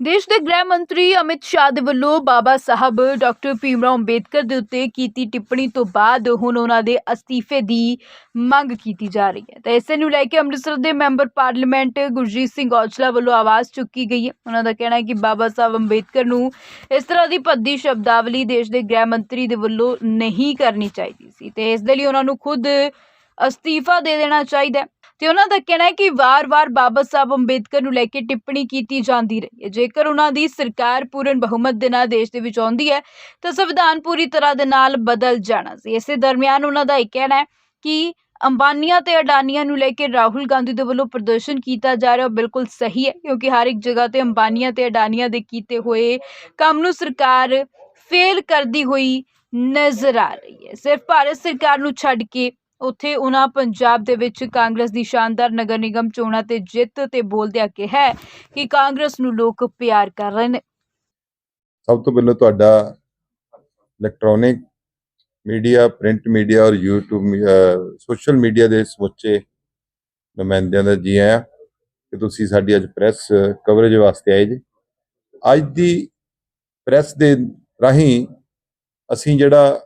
ਦੇਸ਼ ਦੇ ਗ੍ਰਹਿ ਮੰਤਰੀ ਅਮਿਤ ਸ਼ਾਹ ਦੇ ਵੱਲੋਂ ਬਾਬਾ ਸਾਹਿਬ ਡਾਕਟਰ ਭੀਮਰਾਓ ਅੰਬੇਦਕਰ ਦੇ ਉੱਤੇ ਕੀਤੀ ਟਿੱਪਣੀ ਤੋਂ ਬਾਅਦ ਹੁਣ ਉਹਨਾਂ ਦੇ ਅਸਤੀਫੇ ਦੀ ਮੰਗ ਕੀਤੀ ਜਾ ਰਹੀ ਹੈ। ਤਾਂ ਇਸੇ ਨੂੰ ਲੈ ਕੇ ਅੰਮ੍ਰਿਤਸਰ ਦੇ ਮੈਂਬਰ ਪਾਰਲੀਮੈਂਟ ਗੁਰਜੀਤ ਸਿੰਘ ਔਜਲਾ ਵੱਲੋਂ ਆਵਾਜ਼ ਚੁੱਕੀ ਗਈ ਹੈ। ਉਹਨਾਂ ਦਾ ਕਹਿਣਾ ਹੈ ਕਿ ਬਾਬਾ ਸਾਹਿਬ ਅੰਬੇਦਕਰ ਨੂੰ ਇਸ ਤਰ੍ਹਾਂ ਦੀ ਭੱਦੀ ਸ਼ਬਦਾਵਲੀ ਦੇਸ਼ ਦੇ ਗ੍ਰਹਿ ਮੰਤਰੀ ਦੇ ਵੱਲੋਂ ਨਹੀਂ ਕਰਨੀ ਚਾਹੀਦੀ ਸੀ ਤੇ ਇਸ ਦੇ ਲਈ ਉਹਨਾਂ ਨੂੰ ਖੁਦ ਅਸਤੀਫਾ ਦੇ ਦੇਣਾ ਚਾਹੀਦਾ ਤੇ ਉਹਨਾਂ ਦਾ ਕਹਿਣਾ ਹੈ ਕਿ ਵਾਰ-ਵਾਰ ਬਾਬਾ ਸਾਹਿਬ ਅੰਬੇਦਕਰ ਨੂੰ ਲੈ ਕੇ ਟਿੱਪਣੀ ਕੀਤੀ ਜਾਂਦੀ ਰਹੀ ਹੈ। ਜੇਕਰ ਉਹਨਾਂ ਦੀ ਸਰਕਾਰ ਪੂਰਨ ਬਹੁਮਤ ਦੇ ਨਾਲ ਦੇਸ਼ ਦੇ ਵਿੱਚ ਆਉਂਦੀ ਹੈ, ਤਾਂ ਸੰਵਿਧਾਨ ਪੂਰੀ ਤਰ੍ਹਾਂ ਦੇ ਨਾਲ ਬਦਲ ਜਾਣਾ ਸੀ। ਇਸੇ ਦਰਮਿਆਨ ਉਹਨਾਂ ਦਾ ਇਹ ਕਹਿਣਾ ਹੈ ਕਿ ਅੰਬਾਨੀਆਂ ਤੇ ਅਡਾਨੀਆਂ ਨੂੰ ਲੈ ਕੇ ਰਾਹੁਲ ਗਾਂਧੀ ਦੇ ਵੱਲੋਂ ਪ੍ਰਦਰਸ਼ਨ ਕੀਤਾ ਜਾ ਰਿਹਾ ਉਹ ਬਿਲਕੁਲ ਸਹੀ ਹੈ, ਕਿਉਂਕਿ ਹਰ ਇੱਕ ਜਗ੍ਹਾ ਤੇ ਅੰਬਾਨੀਆਂ ਤੇ ਅਡਾਨੀਆਂ ਦੇ ਕੀਤੇ ਹੋਏ ਕੰਮ ਨੂੰ ਸਰਕਾਰ ਫੇਲ ਕਰਦੀ ਹੋਈ ਨਜ਼ਰ ਆ ਰਹੀ ਹੈ। ਸਿਰਫ ਭਾਰਤ ਸਰਕਾਰ ਨੂੰ ਛੱਡ ਕੇ ਉੱਥੇ ਉਹਨਾਂ ਪੰਜਾਬ ਦੇ ਵਿੱਚ ਕਾਂਗਰਸ ਦੀ ਸ਼ਾਨਦਾਰ ਨਗਰ ਨਿਗਮ ਚੋਣਾਂ ਤੇ ਜਿੱਤ ਤੇ ਬੋਲਦਿਆਂ ਕਿਹਾ ਕਿ ਕਾਂਗਰਸ ਨੂੰ ਲੋਕ ਪਿਆਰ ਕਰ ਰਹੇ ਨੇ। ਸਭ ਤੋਂ ਪਹਿਲਾਂ ਤੁਹਾਡਾ ਇਲੈਕਟ੍ਰੋਨਿਕ ਮੀਡੀਆ ਪ੍ਰਿੰਟ ਮੀਡੀਆ ਔਰ YouTube ਸੋਸ਼ਲ ਮੀਡੀਆ ਦੇ ਸਮੁੱਚੇ ਨੁਮਾਇੰਦਿਆਂ ਦਾ ਜੀ ਆਇਆਂ ਕਿ ਤੁਸੀਂ ਸਾਡੀ ਅੱਜ ਪ੍ਰੈਸ ਕਵਰੇਜ ਵਾਸਤੇ ਆਏ ਜੀ। ਅੱਜ ਦੀ ਪ੍ਰੈਸ ਦੇ ਰਾਹੀਂ ਅਸੀਂ ਜਿਹੜਾ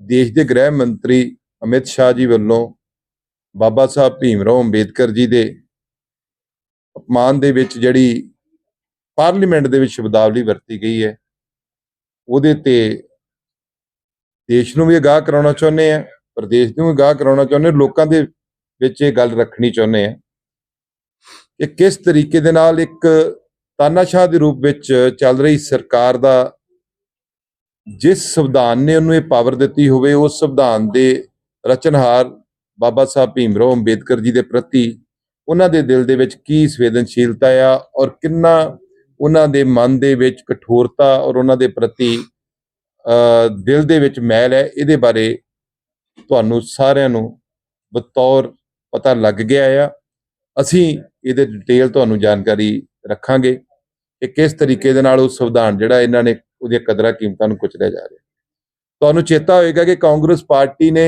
ਦੇਸ਼ ਦੇ ਗ੍ਰਹਿ ਮੰਤਰੀ ਅਮਿਤ ਸ਼ਾਹ ਜੀ ਵੱਲੋਂ ਬਾਬਾ ਸਾਹਿਬ ਭੀਮਰਾਓ ਅੰਬੇਦਕਰ ਜੀ ਦੇ ਅਪਮਾਨ ਦੇ ਵਿੱਚ ਜਿਹੜੀ ਪਾਰਲੀਮੈਂਟ ਦੇ ਵਿੱਚ ਸ਼ਬਦਾਵਲੀ ਵਰਤੀ ਗਈ ਹੈ, ਉਹਦੇ ਤੇ ਦੇਸ਼ ਨੂੰ ਵੀ ਅਗਾਹ ਕਰਾਉਣਾ ਚਾਹੁੰਦੇ ਆ, ਪ੍ਰਦੇਸ਼ ਨੂੰ ਵੀ ਅਗਾਹ ਕਰਾਉਣਾ ਚਾਹੁੰਦੇ ਲੋਕਾਂ ਦੇ ਵਿੱਚ ਇਹ ਗੱਲ ਰੱਖਣੀ ਚਾਹੁੰਦੇ ਆ ਕਿ ਕਿਸ ਤਰੀਕੇ ਦੇ ਨਾਲ ਇੱਕ ਤਾਨਾਸ਼ਾਹ ਦੇ ਰੂਪ ਵਿੱਚ ਚੱਲ ਰਹੀ ਸਰਕਾਰ ਦਾ ਜਿਸ ਸੰਵਿਧਾਨ ਨੇ ਉਹਨੂੰ ਇਹ ਪਾਵਰ ਦਿੱਤੀ ਹੋਵੇ, ਉਸ ਸੰਵਿਧਾਨ ਦੇ ਰਚਨਹਾਰ ਬਾਬਾ ਸਾਹਿਬ ਭੀਮਰਾਓ ਅੰਬੇਦਕਰ ਜੀ ਦੇ ਪ੍ਰਤੀ ਉਹਨਾਂ ਦੇ ਦਿਲ ਦੇ ਵਿੱਚ ਕੀ ਸੰਵੇਦਨਸ਼ੀਲਤਾ ਆ ਔਰ ਕਿੰਨਾ ਉਹਨਾਂ ਦੇ ਮਨ ਦੇ ਵਿੱਚ ਕਠੋਰਤਾ ਔਰ ਉਹਨਾਂ ਦੇ ਪ੍ਰਤੀ ਦਿਲ ਦੇ ਵਿੱਚ ਮੈਲ ਹੈ, ਇਹਦੇ ਬਾਰੇ ਤੁਹਾਨੂੰ ਸਾਰਿਆਂ ਨੂੰ ਬਤੌਰ ਪਤਾ ਲੱਗ ਗਿਆ ਆ। ਅਸੀਂ ਇਹਦੇ ਡਿਟੇਲ ਤੁਹਾਨੂੰ ਜਾਣਕਾਰੀ ਰੱਖਾਂਗੇ ਕਿ ਕਿਸ ਤਰੀਕੇ ਦੇ ਨਾਲ ਉਹ ਸੰਵਿਧਾਨ ਜਿਹੜਾ ਇਹਨਾਂ ਨੇ ਉਹਦੀਆਂ ਕਦਰਾਂ ਕੀਮਤਾਂ ਨੂੰ ਕੁਚਲਿਆ ਜਾ ਰਿਹਾ। ਤੁਹਾਨੂੰ ਚੇਤਾ ਹੋਏਗਾ ਕਿ ਕਾਂਗਰਸ ਪਾਰਟੀ ਨੇ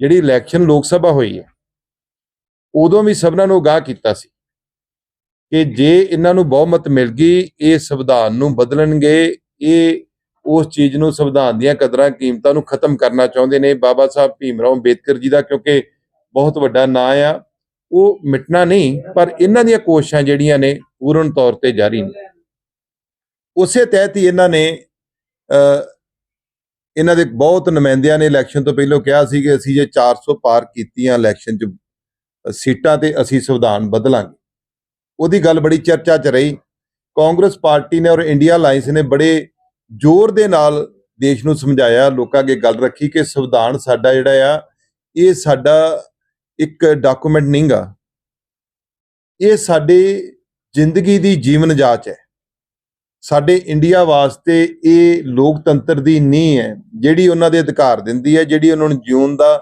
ਜਿਹੜੀ ਇਲੈਕਸ਼ਨ ਲੋਕ ਸਭਾ ਹੋਈ ਹੈ ਉਦੋਂ ਵੀ ਸਭਨਾਂ ਨੂੰ ਅਗਾਹ ਕੀਤਾ ਸੀ ਕਿ ਜੇ ਇਹਨਾਂ ਨੂੰ ਬਹੁਮਤ ਮਿਲ ਗਈ ਇਹ ਸੰਵਿਧਾਨ ਨੂੰ ਬਦਲਣਗੇ ਇਹ ਉਸ ਚੀਜ਼ ਨੂੰ ਸੰਵਿਧਾਨ ਦੀਆਂ ਕਦਰਾਂ ਕੀਮਤਾਂ ਨੂੰ ਖਤਮ ਕਰਨਾ ਚਾਹੁੰਦੇ ਨੇ। ਬਾਬਾ ਸਾਹਿਬ ਭੀਮਰਾਓ ਅੰਬੇਦਕਰ ਜੀ ਦਾ ਕਿਉਂਕਿ ਬਹੁਤ ਵੱਡਾ ਨਾਂ ਆ ਉਹ ਮਿਟਣਾ ਨਹੀਂ ਪਰ ਇਹਨਾਂ ਦੀਆਂ ਕੋਸ਼ਿਸ਼ਾਂ ਜਿਹੜੀਆਂ ਨੇ ਪੂਰਨ ਤੌਰ ਤੇ ਜਾਰੀ ਨੇ। ਉਸੇ ਤਹਿਤ ਹੀ ਇਹਨਾਂ ਨੇ ਅ, ਇਹਨਾਂ ਦੇ ਬਹੁਤ ਨੁਮਾਇੰਦਿਆਂ ਨੇ ਇਲੈਕਸ਼ਨ ਤੋਂ ਪਹਿਲਾਂ ਕਿਹਾ ਸੀ ਕਿ ਅਸੀਂ ਜੇ 400 ਪਾਰ ਕੀਤੀਆਂ ਇਲੈਕਸ਼ਨ 'ਚ ਸੀਟਾਂ ਤੇ ਅਸੀਂ ਸੰਵਿਧਾਨ ਬਦਲਾਂਗੇ। ਉਹਦੀ ਗੱਲ ਬੜੀ ਚਰਚਾ 'ਚ ਰਹੀ। ਕਾਂਗਰਸ ਪਾਰਟੀ ਨੇ ਔਰ ਇੰਡੀਆ ਅਲਾਈਅੰਸ ਨੇ ਬੜੇ ਜ਼ੋਰ ਦੇ ਨਾਲ ਦੇਸ਼ ਨੂੰ ਸਮਝਾਇਆ, ਲੋਕਾਂ ਅੱਗੇ ਗੱਲ ਰੱਖੀ ਕਿ ਸੰਵਿਧਾਨ ਸਾਡਾ ਜਿਹੜਾ ਆ, ਇਹ ਸਾਡਾ ਇੱਕ ਡਾਕੂਮੈਂਟ ਨਹੀਂਗਾ। ਇਹ ਸਾਡੇ ਜ਼ਿੰਦਗੀ ਦੀ ਜੀਵਨ ਜਾਚ ਹੈ। ਸਾਡੇ ਇੰਡੀਆ ਵਾਸਤੇ ਇਹ ਲੋਕਤੰਤਰ ਦੀ ਨੀਂਹ ਹੈ, ਜਿਹੜੀ ਉਹਨਾਂ ਦੇ ਅਧਿਕਾਰ ਦਿੰਦੀ ਹੈ, ਜਿਹੜੀ ਉਹਨਾਂ ਨੂੰ ਜਿਉਣ ਦਾ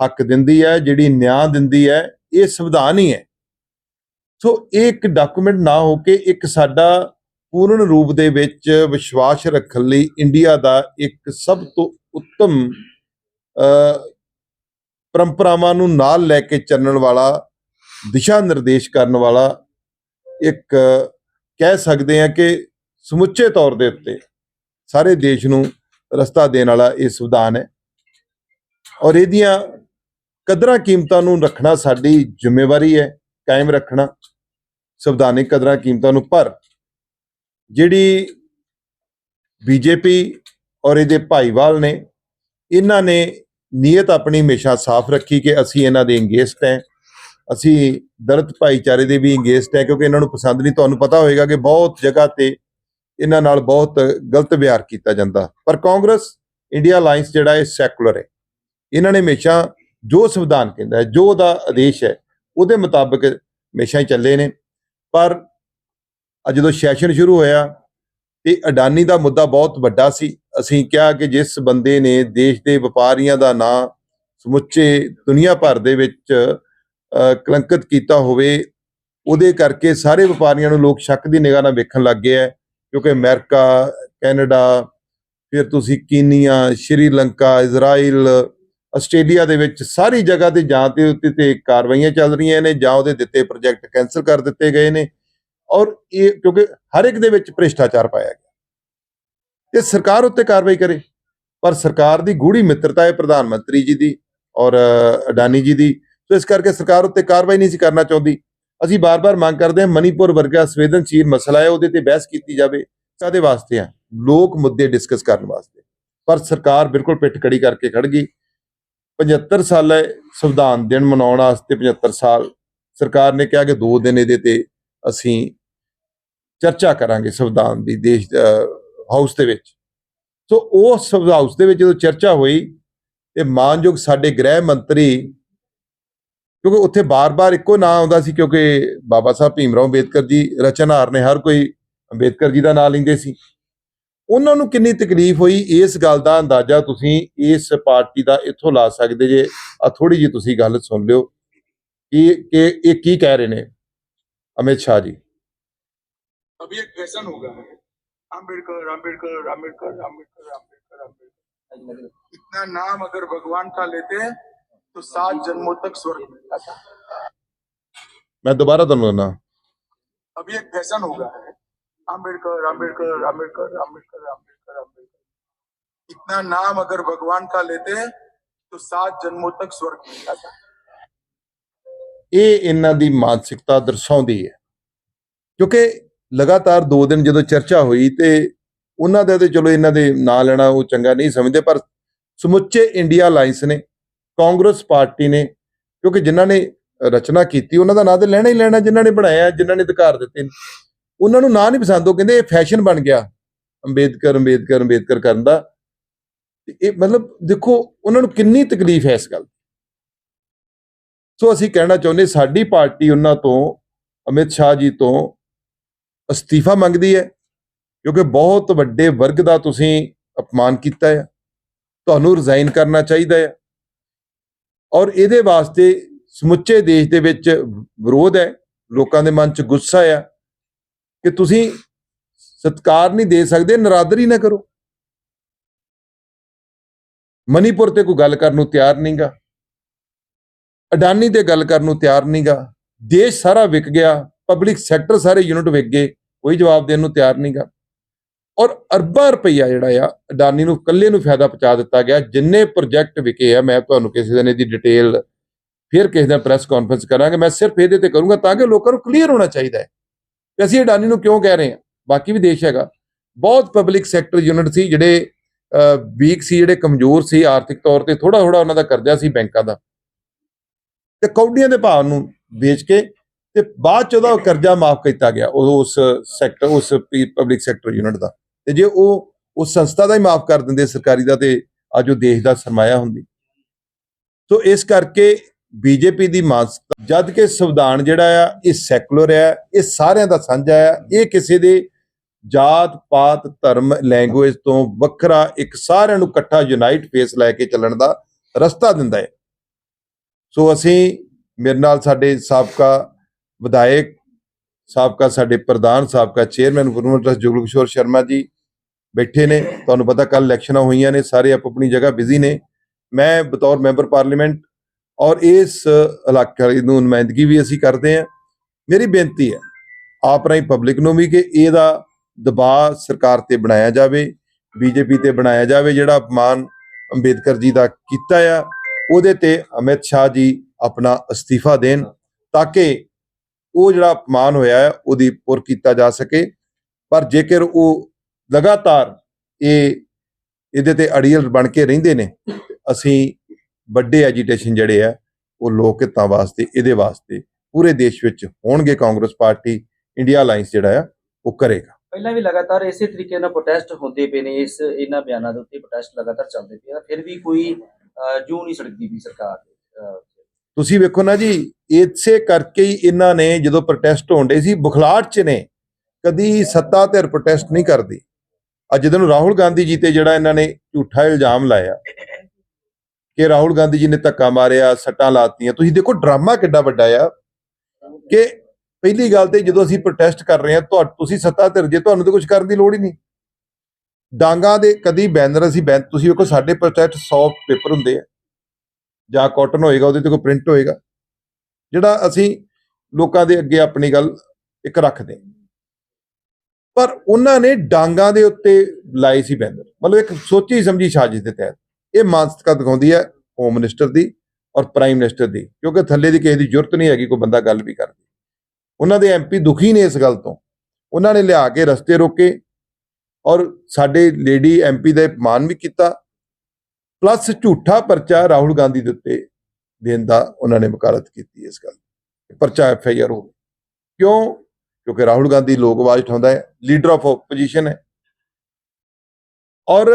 ਹੱਕ ਦਿੰਦੀ ਹੈ, ਜਿਹੜੀ ਨਿਆਂ ਦਿੰਦੀ ਹੈ, ਇਹ ਸੰਵਿਧਾਨ ਹੀ ਹੈ। ਸੋ ਇਹ ਇੱਕ ਡਾਕੂਮੈਂਟ ਨਾ ਹੋ ਕੇ ਇੱਕ ਸਾਡਾ ਪੂਰਨ ਰੂਪ ਦੇ ਵਿੱਚ ਵਿਸ਼ਵਾਸ ਰੱਖਣ ਲਈ ਇੰਡੀਆ ਦਾ ਇੱਕ ਸਭ ਤੋਂ ਉੱਤਮ ਪਰੰਪਰਾਵਾਂ ਨੂੰ ਨਾਲ ਲੈ ਕੇ ਚੱਲਣ ਵਾਲਾ, ਦਿਸ਼ਾ ਨਿਰਦੇਸ਼ ਕਰਨ ਵਾਲਾ ਇੱਕ, ਕਹਿ ਸਕਦੇ ਹਾਂ ਕਿ ਸਮੁੱਚੇ ਤੌਰ ਦੇ ਉੱਤੇ ਸਾਰੇ ਦੇਸ਼ ਨੂੰ ਰਸਤਾ ਦੇਣ ਵਾਲਾ ਇਹ ਸੰਵਿਧਾਨ ਹੈ। ਔਰ ਇਹਦੀਆਂ ਕਦਰਾਂ ਕੀਮਤਾਂ ਨੂੰ ਰੱਖਣਾ ਸਾਡੀ ਜ਼ਿੰਮੇਵਾਰੀ ਹੈ, ਕਾਇਮ ਰੱਖਣਾ। ਸੰਵਿਧਾਨਿਕ ਕਦਰਾਂ ਕੀਮਤਾਂ ਨੂੰ ਪਰ ਜਿਹੜੀ ਬੀਜੇਪੀ ਔਰ ਇਹਦੇ ਭਾਈਵਾਲ ਨੇ, ਇਹਨਾਂ ਨੇ ਨੀਅਤ ਆਪਣੀ ਹਮੇਸ਼ਾ ਸਾਫ਼ ਰੱਖੀ ਕਿ ਅਸੀਂ ਇਹਨਾਂ ਦੇ ਅੰਗੇਸਟ ਹੈ। ਅਸੀਂ ਦਲਿਤ ਭਾਈਚਾਰੇ ਦੇ ਵੀ ਅੰਗੇਸਟ ਹੈ ਕਿਉਂਕਿ ਇਹਨਾਂ ਨੂੰ ਪਸੰਦ ਨਹੀਂ। ਤੁਹਾਨੂੰ ਪਤਾ ਹੋਵੇਗਾ ਕਿ ਬਹੁਤ ਜਗ੍ਹਾ ਤੇ ਇਹਨਾਂ ਨਾਲ ਬਹੁਤ ਗਲਤ ਵਿਹਾਰ ਕੀਤਾ ਜਾਂਦਾ। ਪਰ ਕਾਂਗਰਸ, ਇੰਡੀਆ ਅਲਾਈਅੰਸ ਜਿਹੜਾ ਇਹ ਸੈਕੂਲਰ ਹੈ। ਇਹਨਾਂ ਨੇ ਹਮੇਸ਼ਾ ਜੋ ਸੰਵਿਧਾਨ ਕਹਿੰਦਾ ਹੈ, ਜੋ ਉਹਦਾ ਆਦੇਸ਼ ਹੈ, ਉਹਦੇ ਮੁਤਾਬਕ ਹਮੇਸ਼ਾ ਹੀ ਚੱਲੇ ਨੇ। ਪਰ ਜਦੋਂ ਸੈਸ਼ਨ ਸ਼ੁਰੂ ਹੋਇਆ ਤੇ ਅਡਾਨੀ ਦਾ ਮੁੱਦਾ ਬਹੁਤ ਵੱਡਾ ਸੀ। ਅਸੀਂ ਕਿਹਾ ਕਿ ਜਿਸ ਬੰਦੇ ਨੇ ਦੇਸ਼ ਦੇ ਵਪਾਰੀਆਂ ਦਾ ਨਾਂ ਸਮੁੱਚੇ ਦੁਨੀਆ ਭਰ ਦੇ ਵਿੱਚ ਕਲੰਕਿਤ ਕੀਤਾ ਹੋਵੇ, ਉਹਦੇ ਕਰਕੇ ਸਾਰੇ ਵਪਾਰੀਆਂ ਨੂੰ ਲੋਕ ਸ਼ੱਕ ਦੀ ਨਿਗਾਹ ਨਾਲ ਵੇਖਣ ਲੱਗ ਗਏ ਹੈ। ਕਿਉਂਕਿ ਅਮਰੀਕਾ, ਕੈਨੇਡਾ, ਫਿਰ ਤੁਸੀਂ ਕੀਨੀਆ, ਸ਼੍ਰੀਲੰਕਾ, ਇਜ਼ਰਾਈਲ, ਆਸਟ੍ਰੇਲੀਆ ਦੇ ਵਿੱਚ ਸਾਰੀ ਜਗ੍ਹਾ ਤੇ ਜਾਂ ਤੇ ਉੱਤੇ ਤੇ ਕਾਰਵਾਈਆਂ ਚੱਲ ਰਹੀਆਂ ਨੇ ਜਾਂ ਉਹਦੇ ਦਿੱਤੇ ਪ੍ਰੋਜੈਕਟ ਕੈਨਸਲ ਕਰ ਦਿੱਤੇ ਗਏ ਨੇ ਔਰ ਇਹ ਕਿਉਂਕਿ ਹਰ ਇੱਕ ਦੇ ਵਿੱਚ ਭ੍ਰਿਸ਼ਟਾਚਾਰ ਪਾਇਆ ਗਿਆ। ਤੇ ਸਰਕਾਰ ਉੱਤੇ ਕਾਰਵਾਈ ਕਰੇ, ਪਰ ਸਰਕਾਰ ਦੀ ਗੂੜੀ ਮਿੱਤਰਤਾ ਹੈ ਪ੍ਰਧਾਨ ਮੰਤਰੀ ਜੀ ਦੀ ਔਰ ਅਡਾਨੀ ਜੀ ਦੀ, ਸੋ ਇਸ ਕਰਕੇ ਸਰਕਾਰ ਉੱਤੇ ਕਾਰਵਾਈ ਨਹੀਂ ਸੀ ਕਰਨਾ ਚਾਹੁੰਦੀ। ਅਸੀਂ ਬਾਰ-ਬਾਰ ਮੰਗ ਕਰਦੇ ਹਾਂ ਮਨੀਪੁਰ ਵਰਗਾ ਸੰਵੇਦਨਸ਼ੀਲ ਮਸਲਾ ਹੈ, ਉਹਦੇ ਤੇ ਬਹਿਸ ਕੀਤੀ ਜਾਵੇ ਕਾਦੇ ਵਾਸਤੇ ਆ। ਲੋਕ ਮੁੱਦੇ ਡਿਸਕਸ ਕਰਨ ਵਾਸਤੇ। ਪਰ ਸਰਕਾਰ ਬਿਲਕੁਲ ਪਿੱਠ ਕੜੀ ਕਰਕੇ ਖੜ ਗਈ। 75 ਸਾਲ ਸੰਵਿਧਾਨ ਦਿਨ ਮਨਾਉਣ ਵਾਸਤੇ 75 ਸਾਲ। ਸਰਕਾਰ ਨੇ ਕਿਹਾ ਕਿ 2 ਦਿਨ ਇਹਦੇ ਤੇ ਅਸੀਂ ਚਰਚਾ ਕਰਾਂਗੇ ਸੰਵਿਧਾਨ ਦੀ ਦੇਸ਼ ਹਾਊਸ ਦੇ ਵਿੱਚ। ਸੋ, ਉਸ ਹਾਊਸ ਦੇ ਵਿੱਚ ਜਦੋਂ ਚਰਚਾ ਹੋਈ, ਤੇ ਮਾਨਯੋਗ ਸਾਡੇ ਗ੍ਰਹਿ ਮੰਤਰੀ ਕਿਉਂਕਿ ਉੱਥੇ ਬਾਰ-ਬਾਰ ਇੱਕੋ ਨਾਂ ਆਉਂਦਾ ਸੀ ਕਿਉਂਕਿ ਬਾਬਾ ਸਾਹਿਬ ਭੀਮਰਾਓ ਅੰਬੇਦਕਰ ਜੀ ਰਚਨਹਾਰ ਨੇ ਹਰ ਕੋਈ ਅੰਬੇਦਕਰ ਜੀ ਦਾ ਨਾਂ ਲੈਂਦੇ ਸੀ ਉਹਨਾਂ ਨੂੰ ਕਿੰਨੀ ਤਕਲੀਫ ਹੋਈ ਇਸ ਗੱਲ ਦਾ ਅੰਦਾਜ਼ਾ ਤੁਸੀਂ ਇਸ ਪਾਰਟੀ ਦਾ ਇੱਥੋਂ ਲਾ ਸਕਦੇ ਜੇ ਆ ਥੋੜੀ ਜੀ ਤੁਸੀਂ ਗੱਲ ਸੁਣ ਲਿਓ ਕਿ ਕਿ ਇਹ ਕੀ ਕਹਿ ਰਹੇ ਨੇ ਅਮਿਤ ਸ਼ਾਹ ਜੀ अभी एक फैशन होगा अम्बेडकर अम्बेडकर अम्बेडकर अम्बेडकर अम्बेडकर अम्बेडकर इतना नाम अगर भगवान का लेते तो सात जन्मों तक स्वर्ग मिलता था ਮੈਂ ਦੁਬਾਰਾ ਤੁਹਾਨੂੰ ਦੱਸਣਾ अभी एक फैशन होगा अम्बेडकर अम्बेडकर अम्बेडकर अम्बेडकर अम्बेडकर अम्बेडकर इतना नाम अगर भगवान का लेते तो सात जन्मों तक स्वर्ग मिलता था ਇਹ ਇਹਨਾਂ ਦੀ ਮਾਨਸਿਕਤਾ ਦਰਸਾਉਂਦੀ ਹੈ ਕਿਉਂਕਿ ਲਗਾਤਾਰ 2 ਦਿਨ ਜਦੋਂ ਚਰਚਾ ਹੋਈ ਤੇ ਉਹਨਾਂ ਦੇ ਤੇ ਚਲੋ ਇਹਨਾਂ ਦੇ ਨਾਂ ਲੈਣਾ ਉਹ ਚੰਗਾ ਨਹੀਂ ਸਮਝਦੇ ਪਰ ਸਮੁੱਚੇ ਇੰਡੀਆ ਅਲਾਈਅੰਸ ਨੇ ਕਾਂਗਰਸ ਪਾਰਟੀ ਨੇ, ਕਿਉਂਕਿ ਜਿਨ੍ਹਾਂ ਨੇ ਰਚਨਾ ਕੀਤੀ, ਉਹਨਾਂ ਦਾ ਨਾਂ ਤੇ ਲੈਣਾ ਹੀ ਲੈਣਾ, ਜਿਨ੍ਹਾਂ ਨੇ ਬਣਾਇਆ, ਜਿਨ੍ਹਾਂ ਨੇ ਅਧਿਕਾਰ ਦਿੱਤੇ। ਨੇ ਉਹਨਾਂ ਨੂੰ ਨਾਂ ਨਹੀਂ ਪਸੰਦ, ਉਹ ਕਹਿੰਦੇ ਇਹ ਫੈਸ਼ਨ ਬਣ ਗਿਆ, ਅੰਬੇਦਕਰ ਅੰਬੇਦਕਰ ਅੰਬੇਦਕਰ ਕਰਨ ਦਾ। ਇਹ ਮਤਲਬ ਦੇਖੋ, ਉਹਨਾਂ ਨੂੰ ਕਿੰਨੀ ਤਕਲੀਫ ਹੈ ਇਸ ਗੱਲ ਦੀ। ਸੋ ਅਸੀਂ ਕਹਿਣਾ ਚਾਹੁੰਦੇ, ਸਾਡੀ ਪਾਰਟੀ ਉਹਨਾਂ ਤੋਂ, ਅਮਿਤ ਸ਼ਾਹ ਜੀ ਤੋਂ ਅਸਤੀਫਾ ਮੰਗਦੀ ਹੈ, ਕਿਉਂਕਿ ਬਹੁਤ ਵੱਡੇ ਵਰਗ ਦਾ ਤੁਸੀਂ ਅਪਮਾਨ ਕੀਤਾ ਹੈ। ਤੁਹਾਨੂੰ ਰਿਜ਼ਾਈਨ ਕਰਨਾ ਚਾਹੀਦਾ ਹੈ। ਔਰ ਇਹਦੇ ਵਾਸਤੇ ਸਮੁੱਚੇ ਦੇਸ਼ ਦੇ ਵਿੱਚ ਵਿਰੋਧ ਹੈ, ਲੋਕਾਂ ਦੇ ਮਨ 'ਚ ਗੁੱਸਾ ਆ ਕਿ ਤੁਸੀਂ ਸਤਕਾਰ ਨਹੀਂ ਦੇ ਸਕਦੇ, ਨਰਾਦਰੀ ਨਾ ਕਰੋ। ਮਨੀਪੁਰ ਤੇ ਕੋਈ ਗੱਲ ਕਰਨ ਨੂੰ ਤਿਆਰ ਨਹੀਂਗਾ ਅਡਾਨੀ ਤੇ ਗੱਲ ਕਰਨ ਨੂੰ ਤਿਆਰ ਨਹੀਂਗਾ ਦੇਸ਼ ਸਾਰਾ ਵਿਕ ਗਿਆ ਪਬਲਿਕ ਸੈਕਟਰ ਸਾਰੇ ਯੂਨਿਟ ਵਿਕ ਗਏ, ਕੋਈ ਜਵਾਬ ਦੇਣ ਨੂੰ ਤਿਆਰ ਨਹੀਂਗਾ ਔਰ ਅਰਬਾਂ ਰੁਪਈਆ ਜਿਹੜਾ ਆ, ਅਡਾਨੀ ਨੂੰ, ਇਕੱਲੇ ਨੂੰ ਫਾਇਦਾ ਪਹੁੰਚਾ ਦਿੱਤਾ ਗਿਆ। ਜਿੰਨੇ ਪ੍ਰੋਜੈਕਟ ਵਿਕੇ ਆ, ਮੈਂ ਤੁਹਾਨੂੰ ਕਿਸੇ ਦਿਨ ਇਹਦੀ ਡਿਟੇਲ ਫਿਰ ਕਿਸੇ ਦਿਨ ਪ੍ਰੈਸ ਕਾਨਫਰੰਸ ਕਰਾਂਗੇ। ਮੈਂ ਸਿਰਫ ਇਹਦੇ ਤੇ ਕਰੂੰਗਾ ਤਾਂ ਕਿ ਲੋਕਾਂ ਨੂੰ ਕਲੀਅਰ ਹੋਣਾ ਚਾਹੀਦਾ ਹੈ ਕਿ ਅਸੀਂ ਅਡਾਨੀ ਨੂੰ ਕਿਉਂ ਕਹਿ ਰਹੇ ਹਾਂ। ਬਾਕੀ ਵੀ ਦੇਸ਼ ਹੈਗਾ। ਬਹੁਤ ਪਬਲਿਕ ਸੈਕਟਰ ਯੂਨਿਟ ਸੀ, ਜਿਹੜੇ ਵੀਕ ਸੀ, ਜਿਹੜੇ ਕਮਜ਼ੋਰ ਸੀ ਆਰਥਿਕ ਤੌਰ ਤੇ। ਥੋੜਾ ਥੋੜਾ ਉਹਨਾਂ ਦਾ ਕਰਜ਼ਾ ਸੀ ਬੈਂਕਾਂ ਦਾ। ਤੇ ਕੌਡੀਆਂ ਦੇ ਭਾਅ ਨੂੰ ਵੇਚ ਕੇ ਤੇ ਬਾਅਦ ਚ ਉਹਦਾ ਕਰਜ਼ਾ ਮਾਫ ਕੀਤਾ ਗਿਆ, ਉਹ ਉਸ ਸੈਕਟਰ ਉਸ ਪਬਲਿਕ ਸੈਕਟਰ ਯੂਨਿਟ ਦਾ। ਤੇ ਜੇ ਉਹ ਉਸ ਸੰਸਥਾ ਦਾ ਹੀ ਮਾਫ ਕਰ ਦਿੰਦੇ ਸਰਕਾਰੀ ਦਾ ਤੇ ਅੱਜ ਉਹ ਦੇਸ਼ ਦਾ ਸਰਮਾਇਆ ਹੁੰਦੀ। ਸੋ ਇਸ ਕਰਕੇ ਬੀਜੇਪੀ ਦੀ ਮਾਨਸਿਕਤਾ, ਜਦ ਕਿ ਸੰਵਿਧਾਨ ਜਿਹੜਾ ਆ, ਇਹ ਸੈਕੂਲਰ ਆ, ਇਹ ਸਾਰਿਆਂ ਦਾ ਸਾਂਝਾ ਆ। ਇਹ ਕਿਸੇ ਦੇ ਜਾਤ, ਪਾਤ, ਧਰਮ ਲੈਂਗੁਏਜ ਤੋਂ ਵੱਖਰਾ ਇੱਕ ਸਾਰਿਆਂ ਨੂੰ ਇਕੱਠਾ ਯੂਨਾਈਟ ਫੇਸ ਲੈ ਕੇ ਚੱਲਣ ਦਾ ਰਸਤਾ ਦਿੰਦਾ ਹੈ। ਸੋ ਅਸੀਂ ਮੇਰੇ ਨਾਲ ਸਾਡੇ ਸਾਬਕਾ ਵਿਧਾਇਕ, ਸਾਬਕਾ ਸਾਡੇ ਪ੍ਰਧਾਨ, ਸਾਬਕਾ ਚੇਅਰਮੈਨ ਗੁਰਮਤ ਟਰਸਟ ਜੁਗਲ ਕਿਸ਼ੋਰ ਸ਼ਰਮਾ ਜੀ ਬੈਠੇ ਨੇ, ਤੁਹਾਨੂੰ ਪਤਾ ਕੱਲ ਇਲੈਕਸ਼ਨਾਂ ਹੋਈਆਂ ਨੇ, ਸਾਰੇ ਆਪ ਆਪਣੀ ਜਗ੍ਹਾ ਬਿਜ਼ੀ ਨੇ। ਮੈਂ ਬਤੌਰ ਮੈਂਬਰ ਪਾਰਲੀਮੈਂਟ ਔਰ ਇਸ ਇਲਾਕੇ ਨੂੰ ਨੁਮਾਇੰਦਗੀ ਵੀ ਅਸੀਂ ਕਰਦੇ ਹਾਂ। ਮੇਰੀ ਬੇਨਤੀ ਹੈ, ਆਪ ਰਾਹੀਂ ਪਬਲਿਕ ਨੂੰ ਵੀ ਕਿ ਇਹਦਾ ਦਬਾਅ ਸਰਕਾਰ ਤੇ ਬਣਾਇਆ ਜਾਵੇ, ਬੀਜੇਪੀ ਤੇ ਬਣਾਇਆ ਜਾਵੇ, ਜਿਹੜਾ ਅਪਮਾਨ ਅੰਬੇਦਕਰ ਜੀ ਦਾ ਕੀਤਾ ਆ, ਉਹਦੇ ਤੇ ਅਮਿਤ ਸ਼ਾਹ ਜੀ ਆਪਣਾ ਅਸਤੀਫਾ ਦੇਣ ਤਾਂ ਕਿ ਉਹ ਜਿਹੜਾ ਅਪਮਾਨ ਹੋਇਆ ਹੈ, ਉਹਦੀ ਪੁਰ ਕੀਤਾ ਜਾ ਸਕੇ। ਪਰ ਜੇਕਰ ਉਹ ਲਗਾਤਾਰ ਇਹ ਇਹਦੇ ਤੇ ਅੜੀਅਲ ਬਣ ਕੇ ਰਹਿੰਦੇ ਨੇ। ਤੇ ਅਸੀਂ ਵੱਡੇ ਐਜੀਟੇਸ਼ਨ ਜਿਹੜੇ ਆ ਉਹ ਲੋਕ ਹਿੱਤਾਂ ਵਾਸਤੇ ਇਹਦੇ ਵਾਸਤੇ ਪੂਰੇ ਦੇਸ਼ ਵਿੱਚ ਹੋਣਗੇ ਕਾਂਗਰਸ ਪਾਰਟੀ ਇੰਡੀਆ ਅਲਾਈਅੰਸ ਜਿਹੜਾ ਆ ਉਹ ਕਰੇਗਾ। ਪਹਿਲਾਂ ਵੀ ਲਗਾਤਾਰ ਇਸੇ ਤਰੀਕੇ ਨਾਲ ਪ੍ਰੋਟੈਸਟ ਹੁੰਦੇ ਪਏ ਨੇ ਇਸ ਇਹਨਾਂ ਬਿਆਨਾਂ ਦੇ ਉੱਤੇ ਪ੍ਰੋਟੈਸਟ ਲਗਾਤਾਰ ਚੱਲਦੇ ਪਏ ਆ ਫਿਰ ਵੀ ਕੋਈ ਜੂੰ ਨਹੀਂ ਸੜਕਦੀ ਵੀ ਸਰਕਾਰ ਤੁਸੀਂ ਵੇਖੋ ਨਾ ਜੀ ਇਸੇ ਕਰਕੇ ਹੀ ਇਹਨਾਂ ਨੇ ਜਦੋਂ ਪ੍ਰੋਟੈਸਟ ਹੋਣਦੇ ਸੀ ਬੁਖਲਾਟ ਚ ਨੇ ਕਦੀ ਸੱਤਾ ਧਿਰ ਪ੍ਰੋਟੈਸਟ ਨਹੀਂ ਕਰਦੀ। ਅੱਜ ਦਿਨ ਰਾਹੁਲ ਗਾਂਧੀ ਜੀ ਤੇ ਜਿਹੜਾ ਇਹਨਾਂ ਨੇ ਝੂਠਾ ਇਲਜ਼ਾਮ ਲਾਇਆ ਕਿ ਰਾਹੁਲ ਗਾਂਧੀ ਜੀ ਨੇ ਧੱਕਾ ਮਾਰਿਆ, ਸੱਟਾਂ ਲਾਤੀਆਂ, ਤੁਸੀਂ ਦੇਖੋ ਡਰਾਮਾ ਕਿੱਡਾ ਵੱਡਾ ਆ ਕਿ ਪਹਿਲੀ ਗੱਲ ਤੇ ਜਦੋਂ ਅਸੀਂ ਪ੍ਰੋਟੈਸਟ ਕਰ ਰਹੇ ਹਾਂ, ਤੁਹਾ, ਤੁਸੀਂ ਸੱਤਾ ਧਿਰ ਜੇ, ਤੁਹਾਨੂੰ ਤਾਂ ਕੁਝ ਕਰਨ ਦੀ ਲੋੜ ਹੀ ਨਹੀਂ। ਡਾਂਗਾ ਦੇ ਕਦੀ ਬੈਨਰ ਅਸੀਂ ਬੈਨ, ਤੁਸੀਂ ਵੇਖੋ ਸਾਡੇ ਪ੍ਰੋਟੈਸਟ 100 ਪੇਪਰ ਹੁੰਦੇ ਆ। ਜਾਂ ਕਾਟਨ ਹੋਏਗਾ, ਉਹਦੇ ਤੇ ਕੋਈ ਪ੍ਰਿੰਟ ਹੋਏਗਾ। ਜਿਹੜਾ ਅਸੀਂ ਲੋਕਾਂ ਦੇ ਅੱਗੇ ਆਪਣੀ ਗੱਲ ਇੱਕ ਰੱਖਦੇ ਹਾਂ। ਪਰ ਉਹਨਾਂ ਨੇ ਡਾਂਗਾਂ ਦੇ ਉੱਤੇ ਲਾਏ ਸੀ ਬੈਨਰ। ਮਤਲਬ ਇੱਕ ਸੋਚੀ ਸਮਝੀ ਸਾਜ਼ਿਸ਼ ਦੇ ਤਹਿਤ। ਇਹ ਮਾਨਸਿਕਤਾ ਦਿਖਾਉਂਦੀ ਹੈ ਹੋਮ ਮਿਨਿਸਟਰ ਦੀ ਔਰ ਪ੍ਰਾਈਮ ਮਿਨਿਸਟਰ ਦੀ, ਕਿਉਂਕਿ ਥੱਲੇ ਦੀ ਕਿਸੇ ਦੀ ਜ਼ਰੂਰਤ ਨਹੀਂ ਹੈਗੀ, ਕੋਈ ਬੰਦਾ ਗੱਲ ਵੀ ਕਰਦੀ। ਉਹਨਾਂ ਦੇ ਐਮਪੀ ਦੁਖੀ ਨੇ ਇਸ ਗੱਲ ਤੋਂ। ਉਹਨਾਂ ਨੇ ਲਿਆ ਕੇ ਰਸਤੇ ਰੋਕੇ ਔਰ ਸਾਡੇ ਲੇਡੀ ਐਮਪੀ ਦਾ ਅਪਮਾਨ ਵੀ ਕੀਤਾ। ਪਲੱਸ ਝੂਠਾ ਪਰਚਾ ਰਾਹੁਲ ਗਾਂਧੀ ਦੇ ਉੱਤੇ ਦੇਣ ਦਾ ਉਹਨਾਂ ਨੇ ਵਕਾਲਤ ਕੀਤੀ ਇਸ ਗੱਲ। ਪਰਚਾ ਐਫ ਆਈ ਆਰ ਹੋ ਕਿਉਂ ਕਿਉਂਕਿ ਰਾਹੁਲ ਗਾਂਧੀ ਲੋਕ ਆਵਾਜ਼ ਉਠਾਉਂਦਾ ਹੈ ਲੀਡਰ ਆਫ ਆਪੋਜੀਸ਼ਨ ਹੈ। ਔਰ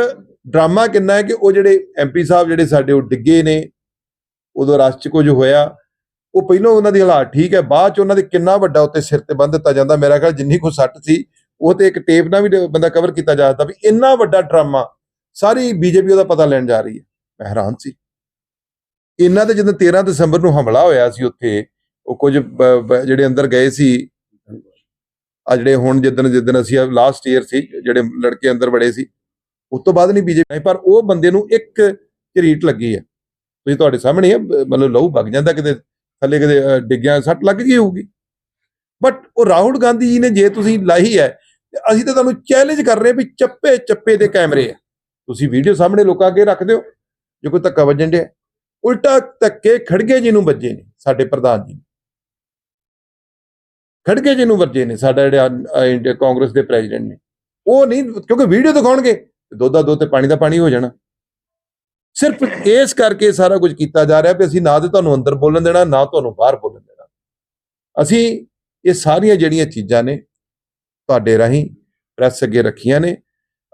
ਡਰਾਮਾ ਕਿੰਨਾ ਹੈ ਕਿ ਉਹ ਜਿਹੜੇ ਐਮਪੀ ਸਾਹਿਬ ਜਿਹੜੇ ਸਾਡੇ ਉਹ ਡਿੱਗੇ ਨੇ, ਉਦੋਂ ਰਸ਼ 'ਚ ਕੁਝ ਹੋਇਆ। ਉਹ ਪਹਿਲਾਂ ਉਹਨਾਂ ਦੀ ਹਾਲਾਤ ਠੀਕ ਹੈ, ਬਾਅਦ 'ਚ ਉਹਨਾਂ ਦੇ ਕਿੰਨਾ ਵੱਡਾ ਉੱਤੇ ਸਿਰ ਤੇ ਬੰਨ ਦਿੱਤਾ ਜਾਂਦਾ। ਮੇਰਾ ਖਿਆਲ ਜਿੰਨੀ ਕੋ ਸੱਟ ਸੀ, ਉਹ ਤੇ ਇੱਕ ਟੇਪ ਨਾਲ ਵੀ ਬੰਦਾ ਕਵਰ ਕੀਤਾ ਜਾ ਸਕਦਾ ਵੀ ਇੰਨਾ ਵੱਡਾ ਡਰਾਮਾ, ਸਾਰੀ ਬੀਜੇਪੀ ਉਹਦਾ ਪਤਾ ਲੈਣ ਜਾ ਰਹੀ ਹੈ। ਮੈਂ ਹੈਰਾਨ ਸੀ। ਇਹਨਾਂ ਦੇ ਜਦੋਂ 13 ਦਸੰਬਰ ਨੂੰ ਹਮਲਾ ਹੋਇਆ ਸੀ ਉੱਥੇ, ਉਹ ਕੁਝ ਜਿਹੜੇ ਅੰਦਰ ਗਏ ਸੀ ਆ ਜਿਹੜੇ ਹੁਣ ਜਿੱਦਣ ਜਿੱਦਣ ਅਸੀਂ ਲਾਸਟ ਈਅਰ ਸੀ ਜਿਹੜੇ ਲੜਕੇ ਅੰਦਰ ਵੜੇ ਸੀ ਉਸ ਤੋਂ ਬਾਅਦ ਨਹੀਂ ਬੀਜੇਪੀ ਪਰ ਉਹ ਬੰਦੇ ਨੂੰ ਇੱਕ ਝਰੀਟ ਲੱਗੀ ਹੈ ਤੁਸੀਂ ਤੁਹਾਡੇ ਸਾਹਮਣੇ ਹੈ ਮਤਲਬ ਲਹੂ ਵਗ ਜਾਂਦਾ ਕਿਤੇ ਥੱਲੇ ਕਿਤੇ ਅਹ, ਡਿੱਗਿਆ ਸੱਟ ਲੱਗ ਗਈ ਹੋਊਗੀ। ਬਟ ਉਹ ਰਾਹੁਲ ਗਾਂਧੀ ਜੀ ਨੇ ਜੇ ਤੁਸੀਂ ਲਾਈ ਹੈ ਅਸੀਂ ਤਾਂ ਤੁਹਾਨੂੰ ਚੈਲੰਜ ਕਰ ਰਹੇ ਵੀ ਚੱਪੇ ਚੱਪੇ ਦੇ ਕੈਮਰੇ ਆ। ਤੁਸੀਂ ਵੀਡੀਓ ਸਾਹਮਣੇ ਲੋਕਾਂ ਅੱਗੇ ਰੱਖ ਦਿਓ ਜੇ ਕੋਈ ਧੱਕਾ ਵੱਜਣ ਡਿਆ। ਉਲਟਾ ਧੱਕੇ ਖੜਗੇ ਜੀ ਨੂੰ ਵੱਜੇ ਨੇ ਸਾਡੇ ਪ੍ਰਧਾਨ ਜੀ। ਨੂੰ। ਖੜਗੇ ਜੀ ਨੂੰ ਵਰਜੇ ਨੇ, ਸਾਡਾ ਜਿਹੜਾ ਇੰਡੀਆ, ਕਾਂਗਰਸ ਦੇ ਪ੍ਰੈਜ਼ੀਡੈਂਟ ਨੇ। ਉਹ ਨਹੀਂ, ਕਿਉਂਕਿ ਵੀਡੀਓ ਦਿਖਾਉਣਗੇ ਤੇ ਦੁੱਧ ਦਾ ਦੁੱਧ ਤੇ ਪਾਣੀ ਦਾ ਪਾਣੀ ਹੋ ਜਾਣਾ। ਸਿਰਫ ਇਸ ਕਰਕੇ ਸਾਰਾ ਕੁਝ ਕੀਤਾ ਜਾ ਰਿਹਾ ਵੀ ਅਸੀਂ ਨਾ ਤੇ ਤੁਹਾਨੂੰ ਅੰਦਰ ਬੋਲਣ ਦੇਣਾ, ਨਾ ਤੁਹਾਨੂੰ ਬਾਹਰ ਬੋਲਣ ਦੇਣਾ। ਅਸੀਂ ਇਹ ਸਾਰੀਆਂ ਜਿਹੜੀਆਂ ਚੀਜ਼ਾਂ ਨੇ ਤੁਹਾਡੇ ਰਾਹੀਂ ਪ੍ਰੈਸ ਅੱਗੇ ਰੱਖੀਆਂ ਨੇ।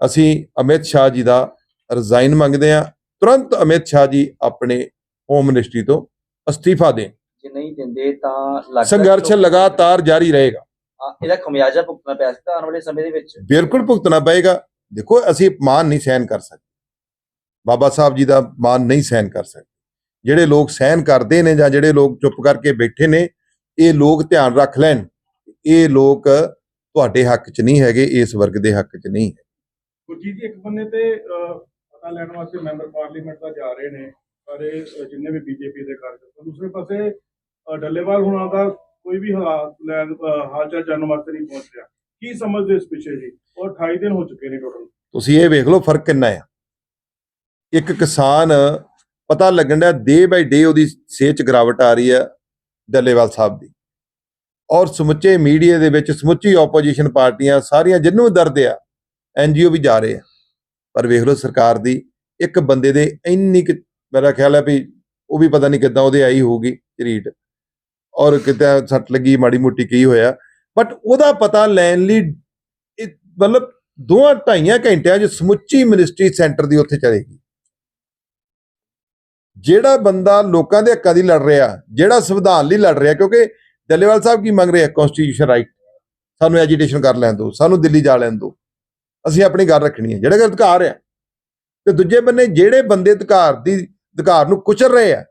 ਅਸੀਂ ਅਮਿਤ ਸ਼ਾਹ ਜੀ ਦਾ ਰਿਜ਼ਾਈਨ ਮੰਗਦੇ ਹਾਂ। ਤੁਰੰਤ ਅਮਿਤ ਸ਼ਾਹ ਜੀ ਆਪਣੇ ਹੋਮ ਮਿਨਿਸਟਰੀ ਤੋਂ ਅਸਤੀਫਾ ਦੇਣ। ਜੇ ਨਹੀਂ ਦਿੰਦੇ ਤਾਂ ਲੱਗਦਾ ਸੰਘਰਸ਼ ਲਗਾਤਾਰ ਜਾਰੀ ਰਹੇਗਾ। ਹਾਂ, ਇਹਦਾ ਖਮਿਆਜਾ ਭੁਗਤਣਾ ਪੈ ਸਕਦਾ ਆਉਣ ਵਾਲੇ ਸਮੇਂ ਦੇ ਵਿੱਚ। ਬਿਲਕੁਲ ਭੁਗਤਣਾ ਪਏਗਾ। ਦੇਖੋ ਅਸੀਂ ਮਾਨ ਨਹੀਂ ਸਹਿਨ ਕਰ ਸਕਦੇ। ਬਾਬਾ ਸਾਹਿਬ ਜੀ ਦਾ ਮਾਨ ਨਹੀਂ ਸਹਿਨ ਕਰ ਸਕਦੇ। ਜਿਹੜੇ ਲੋਕ ਸਹਿਨ ਕਰਦੇ ਨੇ ਜਾਂ ਜਿਹੜੇ ਲੋਕ ਚੁੱਪ ਕਰਕੇ ਬੈਠੇ ਨੇ ਇਹ ਲੋਕ ਧਿਆਨ ਰੱਖ ਲੈਣ। ਇਹ ਲੋਕ ਤੁਹਾਡੇ ਹੱਕ 'ਚ ਨਹੀਂ ਹੈਗੇ ਇਸ ਵਰਗ ਦੇ ਹੱਕ 'ਚ ਨਹੀਂ ਹੈ। ਗੁਰਜੀਤ ਜੀ ਇੱਕ ਬੰਨੇ ਤੇ ਅਹ, ਪਤਾ ਲੈਣ ਵਾਸਤੇ ਮੈਂਬਰ ਪਾਰਲੀਮੈਂਟ ਦਾ ਜਾ ਰਹੇ ਨੇ ਸਾਰੇ ਅਹ, ਜਿੰਨੇ ਵੀ ਬੀਜੇਪੀ ਦੇ ਕਾਰਜਕਰਤਾ ਦੂਸਰੇ ਪਾਸੇ ਡੱਲੇਵਾਲ ਹੁਣਾਂ ਦਾ ਕੋਈ ਵੀ ਹਾਲਾਤ ਲੈਣ ਅਹ, ਜਾਣਨ ਵਾਸਤੇ ਨਹੀਂ ਪਹੁੰਚ ਰਿਹਾ ਕੀ ਸਮਝਦੇ ਇਸ ਪਿੱਛੇ ਜੀ? ਔਰ 28 ਦਿਨ ਹੋ ਚੁੱਕੇ ਨੇ ਟੋਟਲ ਤੁਸੀਂ ਇਹ ਵੇਖ ਲਓ ਫ਼ਰਕ ਕਿੰਨਾ ਆ। ਇੱਕ ਕਿਸਾਨ ਪਤਾ ਲੱਗਣ ਦਾ ਡੇ ਬਾਈ ਡੇ ਉਹਦੀ ਸਿਹਤ 'ਚ ਆ ਰਹੀ ਹੈ ਡੱਲੇਵਾਲ ਸਾਹਿਬ ਦੀ। ਔਰ ਸਮੁੱਚੇ ਮੀਡੀਆ ਦੇ ਵਿੱਚ ਸਮੁੱਚੀ ਆਪੋਜੀਸ਼ਨ ਪਾਰਟੀਆਂ ਸਾਰੀਆਂ ਜਿੰਨੂੰ ਦਰਦ ਆ ਐਨਜੀਓ ਵੀ ਜਾ ਰਹੇ ਆ। ਪਰ ਵੇਖ ਲਓ ਸਰਕਾਰ ਦੀ ਇੱਕ ਬੰਦੇ ਦੇ ਇੰਨੀ ਮੇਰਾ ਖਿਆਲ ਹੈ ਵੀ ਉਹ ਵੀ ਪਤਾ ਨਹੀਂ ਕਿੱਦਾਂ ਉਹਦੇ ਆਈ ਹੋਊਗੀ ਝਰੀਟ ਔਰ ਕਿਤੇ ਸੱਟ ਲੱਗੀ, ਮਾੜੀ ਮੋਟੀ ਕੀ ਹੋਇਆ। ਬਟ ਉਹਦਾ ਪਤਾ ਲੈਣ ਲਈ ਮਤਲਬ ਦੋਆਂ ਢਾਈਆਂ ਘੰਟਿਆਂ 'ਚ ਸਮੁੱਚੀ ਮਿਨਿਸਟਰੀ ਸੈਂਟਰ ਦੀ ਉੱਥੇ ਚਲੇਗੀ। ਜਿਹੜਾ ਬੰਦਾ ਲੋਕਾਂ ਦੇ ਹੱਕਾਂ ਦੀ ਲੜ ਰਿਹਾ, ਜਿਹੜਾ ਸੰਵਿਧਾਨ ਲਈ ਲੜ ਰਿਹਾ, ਕਿਉਂਕਿ ਡੱਲੇਵਾਲ ਸਾਹਿਬ ਕੀ ਮੰਗ ਰਹੇ ਆ? ਕਨਸਟੀਟਿਊਸ਼ਨ ਰਾਈਟ ਸਾਨੂੰ ਐਜੀਟੇਸ਼ਨ ਕਰ ਲੈਣ ਦਿਓ, ਸਾਨੂੰ ਦਿੱਲੀ ਜਾ ਲੈਣ ਦਿਓ। ਅਸੀਂ ਆਪਣੀ ਗੱਲ ਰੱਖਣੀ ਹੈ, ਜਿਹੜਾ ਕਿ ਅਧਿਕਾਰ ਆ। ਤੇ ਦੂਜੇ ਬੰਨੇ ਜਿਹੜੇ ਬੰਦੇ ਅਧਿਕਾਰ ਦੀ, ਅਧਿਕਾਰ ਨੂੰ ਕੁਚਲ ਰਹੇ ਆ,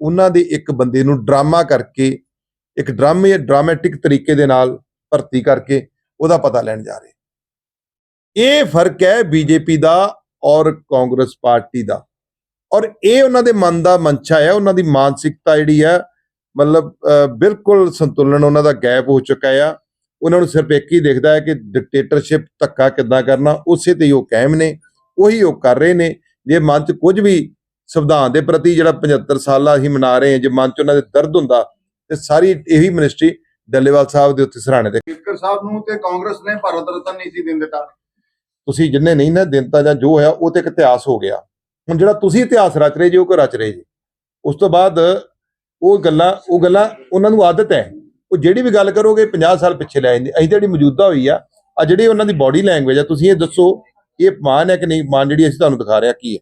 ਉਹਨਾਂ ਦੇ ਇੱਕ ਬੰਦੇ ਨੂੰ ਡਰਾਮਾ ਕਰਕੇ ਇੱਕ ਡਰਾਮੇ ਡਰਾਮੈਟਿਕ ਤਰੀਕੇ ਦੇ ਨਾਲ ਭਰਤੀ ਕਰਕੇ ਉਹਦਾ ਪਤਾ ਲੈਣ ਜਾ ਰਹੇ। ਇਹ ਫ਼ਰਕ ਹੈ ਬੀਜੇਪੀ ਦਾ ਔਰ ਕਾਂਗਰਸ ਪਾਰਟੀ ਦਾ। ਔਰ ਇਹ ਉਹਨਾਂ ਦੇ ਮਨ ਦਾ ਮਨਸ਼ਾ ਹੈ, ਉਹਨਾਂ ਦੀ ਮਾਨਸਿਕਤਾ ਜਿਹੜੀ ਹੈ, ਮਤਲਬ ਬਿਲਕੁਲ ਸੰਤੁਲਨ ਉਹਨਾਂ ਦਾ ਗੈਪ ਹੋ ਚੁੱਕਾ ਆ। ਉਹਨਾਂ ਨੂੰ ਸਿਰਫ ਇੱਕ ਹੀ ਦਿਖਦਾ ਹੈ ਕਿ ਡਿਕਟੇਟਰਸ਼ਿਪ ਧੱਕਾ ਕਿੱਦਾਂ ਕਰਨਾ, ਉਸੇ ਤੇ ਹੀ ਉਹ ਕਾਇਮ ਨੇ, ਉਹੀ ਉਹ ਕਰ ਰਹੇ ਨੇ। ਜੇ ਮਨ 'ਚ ਕੁਝ ਵੀ ਸੰਵਿਧਾਨ ਦੇ ਪ੍ਰਤੀ ਜਿਹੜਾ 75 ਸਾਲਾਂ ਅਸੀਂ ਮਨਾ ਰਹੇ ਹਾਂ, ਜੇ ਮਨ 'ਚ ਉਹਨਾਂ ਦੇ ਦਰਦ ਹੁੰਦਾ ਤੇ ਸਾਰੀ ਇਹੀ ਮਿਨਿਸਟਰੀ ਡੱਲੇਵਾਲ ਸਾਹਿਬ ਦੇ ਉੱਤੇ ਸਰਾਣੇ ਤੇ ਅੰਬੇਡਕਰ ਸਾਹਿਬ ਨੂੰ ਤੇ ਕਾਂਗਰਸ ਨੇ ਭਾਰਤ ਰਤਨ ਨਹੀਂ ਸੀ ਦੇਣ ਦਿੱਤਾ ਤੁਸੀਂ ਜਿੰਨੇ ਨਹੀਂ ਨਾ ਦਿੰਤਾ ਜਾਂ ਜੋ ਹੋਇਆ ਉਹ ਤੇ ਇੱਕ ਇਤਿਹਾਸ ਹੋ ਗਿਆ ਹੁਣ ਜਿਹੜਾ ਤੁਸੀਂ ਇਤਿਹਾਸ ਰਚ ਰਹੇ ਜੇ ਉਹ ਕੋ ਰਚ ਰਹੇ ਜੇ ਉਸ ਤੋਂ ਬਾਅਦ ਉਹ ਗੱਲਾਂ ਉਹ ਗੱਲਾਂ ਉਹਨਾਂ ਨੂੰ ਆਦਤ ਹੈ ਉਹ ਜਿਹੜੀ ਵੀ ਗੱਲ ਕਰੋਗੇ 50 ਸਾਲ ਪਿੱਛੇ ਲੈ ਜਾਂਦੇ ਅਸੀਂ ਤਾਂ ਜਿਹੜੀ ਮੌਜੂਦਾ ਹੋਈ ਆ ਆ ਜਿਹੜੀ ਉਹਨਾਂ ਦੀ ਬਾਡੀ ਲੈਂਗੁਏਜ ਆ ਤੁਸੀਂ ਇਹ ਦੱਸੋ ਇਹ ਮਾਨ ਹੈ ਕਿ ਨਹੀਂ ਮਾਨ ਜਿਹੜੀ ਅਸੀਂ ਤੁਹਾਨੂੰ ਦਿਖਾ ਰਿਹਾ ਕੀ ਹੈ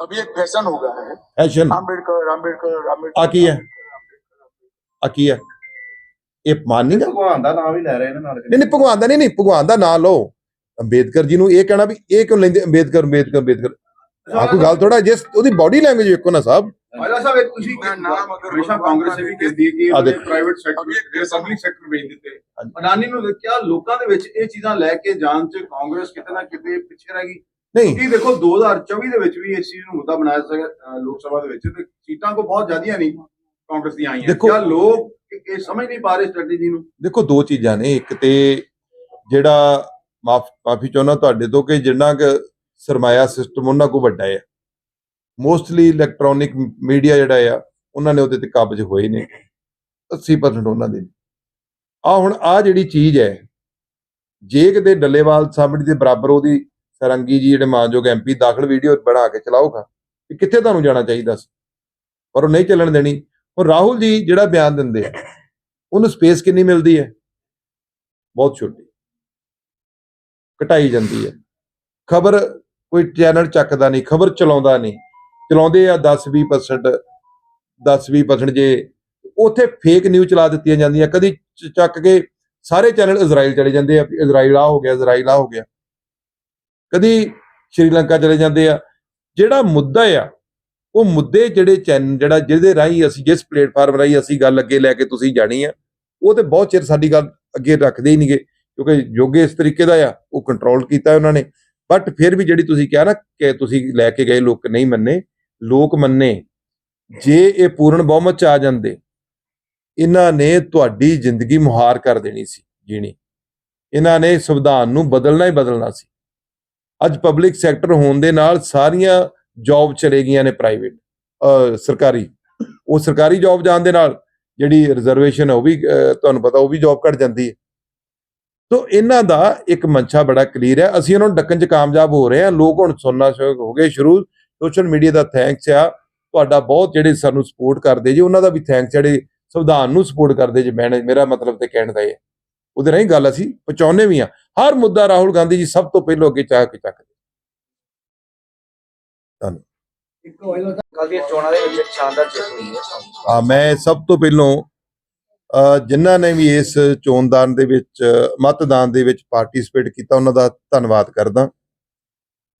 अभी एक फैशन हो गया है ਐਸ਼ਨ अम्बेडकर अम्बेडकर अम्बेडकर आ की है? ਆ ਕੀ ਹੈ ਇਹ ਮਾਨ ਨਹੀਂ ਗਾ ਭਗਵਾਨ ਦਾ ਨਾਮ ਵੀ ਲੈ ਰਹੇ ਨੇ ਨਾਲ ਨਹੀਂ ਨਹੀਂ ਭਗਵਾਨ ਦਾ ਨਹੀਂ ਨਹੀਂ ਭਗਵਾਨ ਦਾ ਨਾਂ ਲਓ। ਅੰਬੇਦਕਰ ਜੀ ਨੂੰ ਇਹ ਕਹਿਣਾ ਵੀ ਇਹ ਕਿਉਂ ਲੈਂਦੇ? ਅੰਬੇਦਕਰ ਅੰਬੇਦਕਰ ਅੰਬੇਦਕਰ। ਆ ਕੋਈ ਗੱਲ ਥੋੜਾ ਜਿਸ ਉਹਦੀ ਬਾਡੀ ਲੈਂਗੁਏਜ ਵੇਖੋ ਨਾ ਸਾਹਿਬ। ਆਜਾ ਸਾਹਿਬ ਇੱਕ ਤੁਸੀਂ ਮੈਂ ਨਾਮ ਅਗਰ ਹਮੇਸ਼ਾ ਕਾਂਗਰਸ ਇਹ ਵੀ ਕਹਿੰਦੀ ਹੈ ਕਿ ਆ ਉਹਨੇ। ਪ੍ਰਾਈਵੇਟ ਸੈਕਟਰ ਇੱਕ ਦੇ ਪਬਲਿਕ ਸੈਕਟਰ ਵੇਚ ਦਿੱਤੇ। ਅਡਾਨੀ ਨੂੰ ਦੇਖਿਆ ਲੋਕਾਂ ਦੇ ਵਿੱਚ ਇਹ ਚੀਜ਼ਾਂ ਲੈ ਕੇ ਜਾਣ ਚ ਕਾਂਗਰਸ ਕਿਤੇ ਨਾ ਕਿਤੇ ਪਿੱਛੇ ਰਹਿ ਗਈ। ਨਹੀਂ। ਕਿਉਂਕਿ ਦੇਖੋ 2024 ਦੇ ਵਿੱਚ ਵੀ ਇਸ ਚੀਜ਼ ਨੂੰ ਮੁੱਦਾ ਬਣਾਇਆ ਸੀਗਾ ਲੋਕ ਸਭਾ ਦੇ ਵਿੱਚ ਤੇ ਸੀਟਾਂ ਕੋ ਬਹੁਤ ਜ਼ਿਆਦੀਆਂ ਨਹੀਂ। ਕਾਂਗਰਸ ਦੀਆਂ ਆਈਆਂ। ਦੇਖੋ- ਲੋਕ ਇਹ- ਸਮਝ ਨਹੀਂ ਪਾ ਰਹੇ ਸਟ੍ਰੈਟੇਜੀ ਨੂੰ। ਦੇਖੋ ਦੋ ਚੀਜ਼ਾਂ ਨੇ। ਇੱਕ ਤੇ ਜਿਹੜਾ ਮਾਫ ਮਾਫੀ ਚਾਹੁੰਦਾ ਤੁਹਾਡੇ ਤੋਂ ਕਿ ਜਿੰਨਾ ਕੁ ਸਰਮਾਇਆ ਸਿਸਟਮ ਉਹਨਾਂ ਕੋ ਵੱਡਾ ਹੈ ਮੋਸਟਲੀ ਇਲੈਕਟ੍ਰੋਨਿਕ ਮੀਡੀਆ ਜਿਹੜਾ ਆ ਉਹਨਾਂ ਨੇ ਉਹਦੇ ਤੇ ਕਾਬਜ ਹੋਏ ਨੇ। 80% ਉਹਨਾਂ ਦੇ। ਆ ਹੁਣ ਆ ਜਿਹੜੀ ਚੀਜ਼ ਹੈ ਜੇ ਕਿਤੇ ਡੱਲੇਵਾਲ ਸਾਹਮਣੇ ਦੇ ਬਰਾਬਰ ਉਹਦੀ ਸਰੰਗੀ ਜੀ ਜਿਹੜੇ ਮਾਨਯੋਗ ਐਮਪੀ ਦਾਖਲ ਵੀਡੀਓ ਬਣਾ ਕੇ ਚਲਾਓਗਾ ਕਿ ਕਿੱਥੇ ਤੁਹਾਨੂੰ ਜਾਣਾ ਚਾਹੀਦਾ ਸੀ? ਪਰ ਉਹ ਨਹੀਂ ਚੱਲਣ ਦੇਣੀ। ਹੁਣ ਰਾਹੁਲ ਜੀ ਜਿਹੜਾ ਬਿਆਨ ਦਿੰਦੇ ਆ, ਉਹਨੂੰ ਸਪੇਸ ਕਿੰਨੀ ਮਿਲਦੀ ਹੈ? ਬਹੁਤ ਛੋਟੀ। ਘਟਾਈ ਜਾਂਦੀ ਹੈ। ਖਬਰ ਕੋਈ ਚੈਨਲ ਚੱਕਦਾ ਨਹੀਂ, ਖਬਰ ਚਲਾਉਂਦਾ ਨਹੀਂ। ਚਲਾਉਂਦੇ ਆ 10 20% 10 20% ਜੇ ਉੱਥੇ ਫੇਕ ਨਿਊਜ਼ ਚਲਾ ਦਿੱਤੀਆਂ ਜਾਂਦੀਆਂ। ਕਦੀ ਚੱਕ ਕੇ ਸਾਰੇ ਚੈਨਲ ਇਜ਼ਰਾਈਲ ਚਲੇ ਜਾਂਦੇ ਆ ਵੀ ਇਜ਼ਰਾਈਲ ਆ ਹੋ ਗਿਆ, ਇਜ਼ਰਾਈਲ ਆ ਹੋ ਗਿਆ। ਕਦੀ ਸ਼੍ਰੀਲੰਕਾ ਚਲੇ ਜਾਂਦੇ ਆ। ਜਿਹੜਾ ਮੁੱਦਾ ਆ ਉਹ ਮੁੱਦੇ ਜਿਹੜੇ ਚੈਨ ਜਿਹੜਾ ਜਿਹਦੇ ਰਾਹੀਂ ਅਸੀਂ ਜਿਸ ਪਲੇਟਫਾਰਮ ਰਾਹੀਂ ਅਸੀਂ ਗੱਲ ਅੱਗੇ ਲੈ ਕੇ ਤੁਸੀਂ ਜਾਣੀ ਆ, ਉਹ ਤੇ ਬਹੁਤ ਚਿਰ ਸਾਡੀ ਗੱਲ ਅੱਗੇ ਰੱਖਦੇ ਹੀ ਨਹੀਂਗੇ, ਕਿਉਂਕਿ ਯੋਗੇ ਇਸ ਤਰੀਕੇ ਦਾ ਆ, ਉਹ ਕੰਟਰੋਲ ਕੀਤਾ ਉਹਨਾਂ ਨੇ। ਬਟ ਫਿਰ ਵੀ ਜਿਹੜੀ ਤੁਸੀਂ ਕਿਹਾ ਨਾ ਕਿ ਤੁਸੀਂ ਲੈ ਕੇ ਗਏ ਲੋਕ ਨਹੀਂ ਮੰਨੇ, ਲੋਕ ਮੰਨੇ, ਜੇ ਇਹ ਪੂਰਨ ਬਹੁਮਤ ਚ ਆ ਜਾਂਦੇ, ਇਹਨਾਂ ਨੇ ਤੁਹਾਡੀ ਜ਼ਿੰਦਗੀ ਮੁਹਾਰ ਕਰ ਦੇਣੀ ਸੀ ਜੀਣੀ। ਇਹਨਾਂ ਨੇ ਸੰਵਿਧਾਨ ਨੂੰ ਬਦਲਣਾ ਹੀ ਬਦਲਣਾ ਸੀ। ਅੱਜ ਪਬਲਿਕ ਸੈਕਟਰ ਹੋਣ ਦੇ ਨਾਲ ਸਾਰੀਆਂ ਜੌਬ ਚਲੇ ਗਈਆਂ ਨੇ ਪ੍ਰਾਈਵੇਟ ਸਰਕਾਰੀ। ਉਹ ਸਰਕਾਰੀ ਜੌਬ ਜਾਣ ਦੇ ਨਾਲ ਜਿਹੜੀ ਰਿਜ਼ਰਵੇਸ਼ਨ ਹੈ ਉਹ ਵੀ ਤੁਹਾਨੂੰ ਪਤਾ ਉਹ ਵੀ ਜੌਬ ਘਟ ਜਾਂਦੀ ਹੈ। ਤੋ ਇਹਨਾਂ ਦਾ ਇੱਕ ਮਨਸ਼ਾ ਬੜਾ ਕਲੀਅਰ ਹੈ। ਅਸੀਂ ਉਹਨਾਂ ਨੂੰ ਡੱਕਣ 'ਚ ਕਾਮਯਾਬ ਹੋ ਰਹੇ ਹਾਂ। ਲੋਕ ਹੁਣ ਸੁਣਨਾ ਹੋ ਗਏ ਸ਼ੁਰੂ। ਸੋਸ਼ਲ ਮੀਡੀਆ ਦਾ ਥੈਂਕਸ ਆ। ਤੁਹਾਡਾ ਬਹੁਤ ਜਿਹੜੇ ਸਾਨੂੰ ਸਪੋਰਟ ਕਰਦੇ ਜੀ, ਉਹਨਾਂ ਦਾ ਵੀ ਥੈਂਕਸ ਜਿਹੜੇ ਸੰਵਿਧਾਨ ਨੂੰ ਸਪੋਰਟ ਕਰਦੇ ਜੀ ਮੈਂ ਮੇਰਾ ਮਤਲਬ ਤੇ ਕਹਿਣ ਦਾ ਇਹ ਉਹਦੇ ਰਾਹੀਂ ਗੱਲ ਅਸੀਂ ਪਹੁੰਚਾਉਂਦੇ ਵੀ ਆ ਹਰ ਮੁੱਦਾ ਰਾਹੁਲ ਗਾਂਧੀ ਜੀ ਸਭ ਤੋਂ ਪਹਿਲਾਂ ਅੱਗੇ ਚਾਹ ਕੇ ਚੱਕਦੇ। ਕੱਲ ਦੀਆਂ ਚੋਣਾਂ ਦੇ ਵਿੱਚ ਇੱਕ ਸ਼ਾਨਦਾਰ ਜਿੱਤ ਹੋਈ ਹੈ। ਮੈਂ ਸਭ ਤੋਂ ਪਹਿਲਾਂ ਜਿਨ੍ਹਾਂ ਨੇ ਵੀ ਇਸ ਚੋਣਦਾਨ ਦੇ ਵਿੱਚ ਮਤਦਾਨ ਦੇ ਵਿੱਚ ਪਾਰਟਿਸਿਪੇਟ ਕੀਤਾ ਉਹਨਾਂ ਦਾ ਧੰਨਵਾਦ ਕਰਦਾ।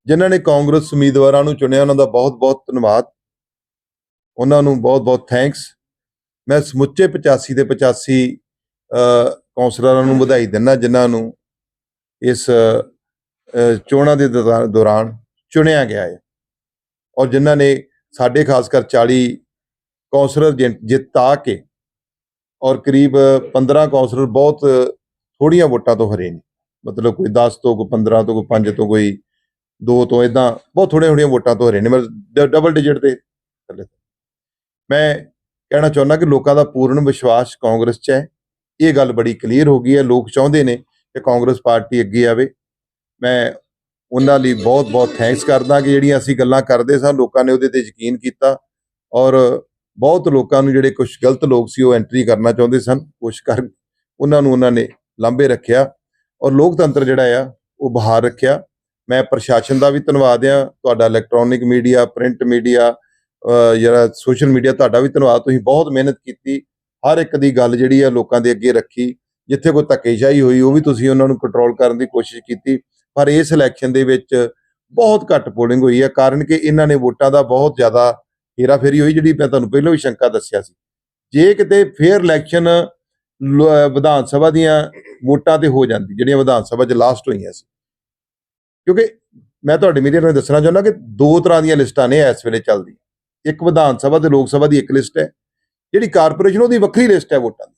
ਜਿਨ੍ਹਾਂ ਨੇ ਕਾਂਗਰਸ ਉਮੀਦਵਾਰਾਂ ਨੂੰ ਚੁਣਿਆ ਉਹਨਾਂ ਦਾ ਬਹੁਤ-ਬਹੁਤ ਧੰਨਵਾਦ। ਉਹਨਾਂ ਨੂੰ ਬਹੁਤ-ਬਹੁਤ ਥੈਂਕਸ ਮੈਂ ਸਮੁੱਚੇ 85 ਦੇ 85 ਅ, ਕੌਂਸਲਰਾਂ ਨੂੰ ਵਧਾਈ ਦਿੰਦਾ ਜਿਨ੍ਹਾਂ ਨੂੰ ਇਸ ਚੋਣਾਂ ਦੇ ਦੌਰਾ- ਦੌਰਾਨ ਚੁਣਿਆ ਗਿਆ ਹੈ। ਔਰ ਜਿਨ੍ਹਾਂ ਨੇ ਸਾਡੇ ਖਾਸ ਕਰ 40 ਕੌਂਸਲਰ ਜਿ- ਜਿੱਤਾ ਕੇ ਔਰ ਕਰੀਬ 15 ਕੌਂਸਲਰ ਬਹੁਤ ਥੋੜੀਆਂ ਵੋਟਾਂ ਤੋਂ ਹਰੇ ਨੇ। ਮਤਲਬ ਕੋਈ 10 ਤੋਂ, ਕੋਈ 15 ਤੋਂ, ਕੋਈ 5 ਤੋਂ, ਕੋਈ 2 ਤੋਂ ਇਦਾਂ ਬਹੁਤ ਥੋੜੀਆਂ ਥੋੜੀਆਂ ਵੋਟਾਂ ਤੋਂ ਹਰੇ ਨੇ। ਮਤਲਬ ਡਬਲ ਡਿਜਿਟ ਤੇ ਥੱਲੇ। ਮੈਂ ਕਹਿਣਾ ਚਾਹੁੰਦਾ ਕਿ ਲੋਕਾਂ ਦਾ ਪੂਰਨ ਵਿਸ਼ਵਾਸ ਕਾਂਗਰਸ 'ਚ ਹੈ। ਇਹ ਗੱਲ ਬੜੀ ਕਲੀਅਰ ਹੋ ਗਈ ਹੈ। ਲੋਕ ਚਾਹੁੰਦੇ ਨੇ ਕਿ ਕਾਂਗਰਸ ਪਾਰਟੀ ਅੱਗੇ ਆਵੇ। ਮੈਂ ਉਹਨਾਂ ਲਈ ਬਹੁਤ ਬਹੁਤ ਥੈਂਕਸ ਕਰਦਾ ਕਿ ਜਿਹੜੀਆਂ ਅਸੀਂ ਗੱਲਾਂ ਕਰਦੇ ਸਾਂ, ਲੋਕਾਂ ਨੇ ਉਹਦੇ ਤੇ ਯਕੀਨ ਕੀਤਾ ਔਰ ਬਹੁਤ ਲੋਕਾਂ ਨੂੰ ਜਿਹੜੇ ਕੁਝ ਗਲਤ ਲੋਕ ਸੀ ਉਹ ਐਂਟਰੀ ਕਰਨਾ ਚਾਹੁੰਦੇ ਸਨ, ਕੁਛ ਕਰ, ਉਹਨਾਂ ਨੂੰ ਉਹਨਾਂ ਨੇ ਲਾਂਬੇ ਰੱਖਿਆ ਔਰ ਲੋਕਤੰਤਰ ਜਿਹੜਾ ਆ, ਉਹ ਬਹਾਰ ਰੱਖਿਆ। ਮੈਂ ਪ੍ਰਸ਼ਾਸਨ ਦਾ ਵੀ ਧੰਨਵਾਦ ਆ, ਤੁਹਾਡਾ ਇਲੈਕਟ੍ਰੋਨਿਕ ਮੀਡੀਆ ਪ੍ਰਿੰਟ ਮੀਡੀਆ ਜਿਹੜਾ ਸੋਸ਼ਲ ਮੀਡੀਆ ਤੁਹਾਡਾ ਵੀ ਧੰਨਵਾਦ, ਤੁਸੀਂ ਬਹੁਤ ਮਿਹਨਤ ਕੀਤੀ, ਹਰ ਇੱਕ ਦੀ ਗੱਲ ਜਿਹੜੀ ਆ ਲੋਕਾਂ ਦੇ ਅੱਗੇ ਰੱਖੀ, ਜਿੱਥੇ ਕੋਈ ਧੱਕੇਸ਼ਾਹੀ ਹੋਈ, ਉਹ ਵੀ ਤੁਸੀਂ ਉਹਨਾਂ ਨੂੰ ਕੰਟਰੋਲ ਕਰਨ ਦੀ ਕੋਸ਼ਿਸ਼ ਕੀਤੀ। ਪਰ ਇਸ ਇਲੈਕਸ਼ਨ ਦੇ ਵਿੱਚ ਬਹੁਤ ਘੱਟ ਪੋਲਿੰਗ ਹੋਈ ਹੈ, ਕਾਰਨ ਕਿ ਇਹਨਾਂ ਨੇ ਵੋਟਾਂ ਦਾ ਬਹੁਤ ਜ਼ਿਆਦਾ ਹੇਰਾਫੇਰੀ ਹੋਈ, ਜਿਹੜੀ ਮੈਂ ਤੁਹਾਨੂੰ ਪਹਿਲਾਂ ਵੀ ਸ਼ੰਕਾ ਦੱਸਿਆ ਸੀ। ਜੇ ਕਿਤੇ ਫੇਅਰ ਇਲੈਕਸ਼ਨ ਵਿਧਾਨ ਸਭਾ ਦੀਆਂ ਵੋਟਾਂ ਤੇ ਹੋ ਜਾਂਦੀ, ਜਿਹੜੀਆਂ ਵਿਧਾਨ ਸਭਾ 'ਚ ਲਾਸਟ ਹੋਈਆਂ ਸੀ। ਕਿਉਂਕਿ ਮੈਂ ਤੁਹਾਡੇ ਮੀਡੀਆ ਨੂੰ ਦੱਸਣਾ ਚਾਹੁੰਦਾ ਕਿ ਦੋ ਤਰ੍ਹਾਂ ਦੀਆਂ ਲਿਸਟਾਂ ਨੇ ਇਸ ਵੇਲੇ ਚੱਲਦੀ ਇੱਕ ਵਿਧਾਨ ਸਭਾ ਤੇ ਲੋਕ ਸਭਾ ਦੀ ਇੱਕ ਲਿਸਟ ਹੈ, ਜਿਹੜੀ ਕਾਰਪੋਰੇਸ਼ਨ ਉਹਦੀ ਵੱਖਰੀ ਲਿਸਟ ਹੈ ਵੋਟਾਂ ਦੀ।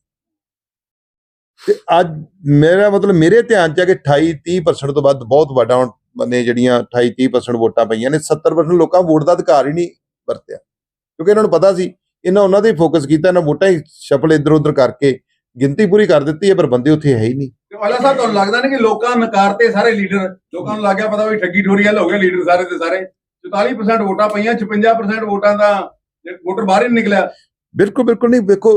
ਤੇ ਅੱਜ ਮੇਰਾ ਮਤਲਬ ਮੇਰੇ ਧਿਆਨ ਚ ਹੈ ਕਿ 28 30% ਤੋਂ ਵੱਧ ਬਹੁਤ ਵੱਡਾ ਨੇ ਜਿਹੜੀਆਂ 28 30% ਵੋਟਾਂ ਪਈਆਂ ਨੇ 70% ਲੋਕਾਂ ਵੋਟ ਦਾ ਅਧਿਕਾਰ ਹੀ ਨਹੀਂ ਵਰਤਿਆ। ਕਿਉਂਕਿ ਇਹਨਾਂ ਨੂੰ ਪਤਾ ਸੀ, ਇਹਨਾਂ ਉਹਨਾਂ ਤੇ ਫੋਕਸ ਕੀਤਾ, ਇਹਨਾਂ ਵੋਟਾਂ ਹੀ ਸ਼ਫਲ ਇੱਧਰ ਉੱਧਰ ਕਰਕੇ ਗਿਣਤੀ ਪੂਰੀ ਕਰ ਦਿੱਤੀ ਹੈ, ਪਰ ਬੰਦੇ ਉੱਥੇ ਹੈ ਹੀ ਨਹੀਂ। ਵਾਲਾ ਸਾਹਿਬ, ਤੁਹਾਨੂੰ ਲੱਗਦਾ ਨਹੀਂ ਕਿ ਲੋਕਾਂ ਨਕਾਰਤੇ ਸਾਰੇ ਲੀਡਰ, ਲੋਕਾਂ ਨੂੰ ਲੱਗਿਆ ਪਤਾ ਵੀ ਠੱਗੀ ਠੋਰੀ ਵਾਲੇ ਹੋ ਗਏ ਲੀਡਰ ਸਾਰੇ ਦੇ ਸਾਰੇ? 44% ਵੋਟਾਂ ਪਈਆਂ 56% ਵੋਟਾਂ ਦਾ ਵੋਟਰ ਬਾਹਰ ਹੀ ਨਹੀਂ ਨਿਕਲਿਆ। ਬਿਲਕੁਲ ਬਿਲਕੁਲ ਨਹੀਂ। ਵੇਖੋ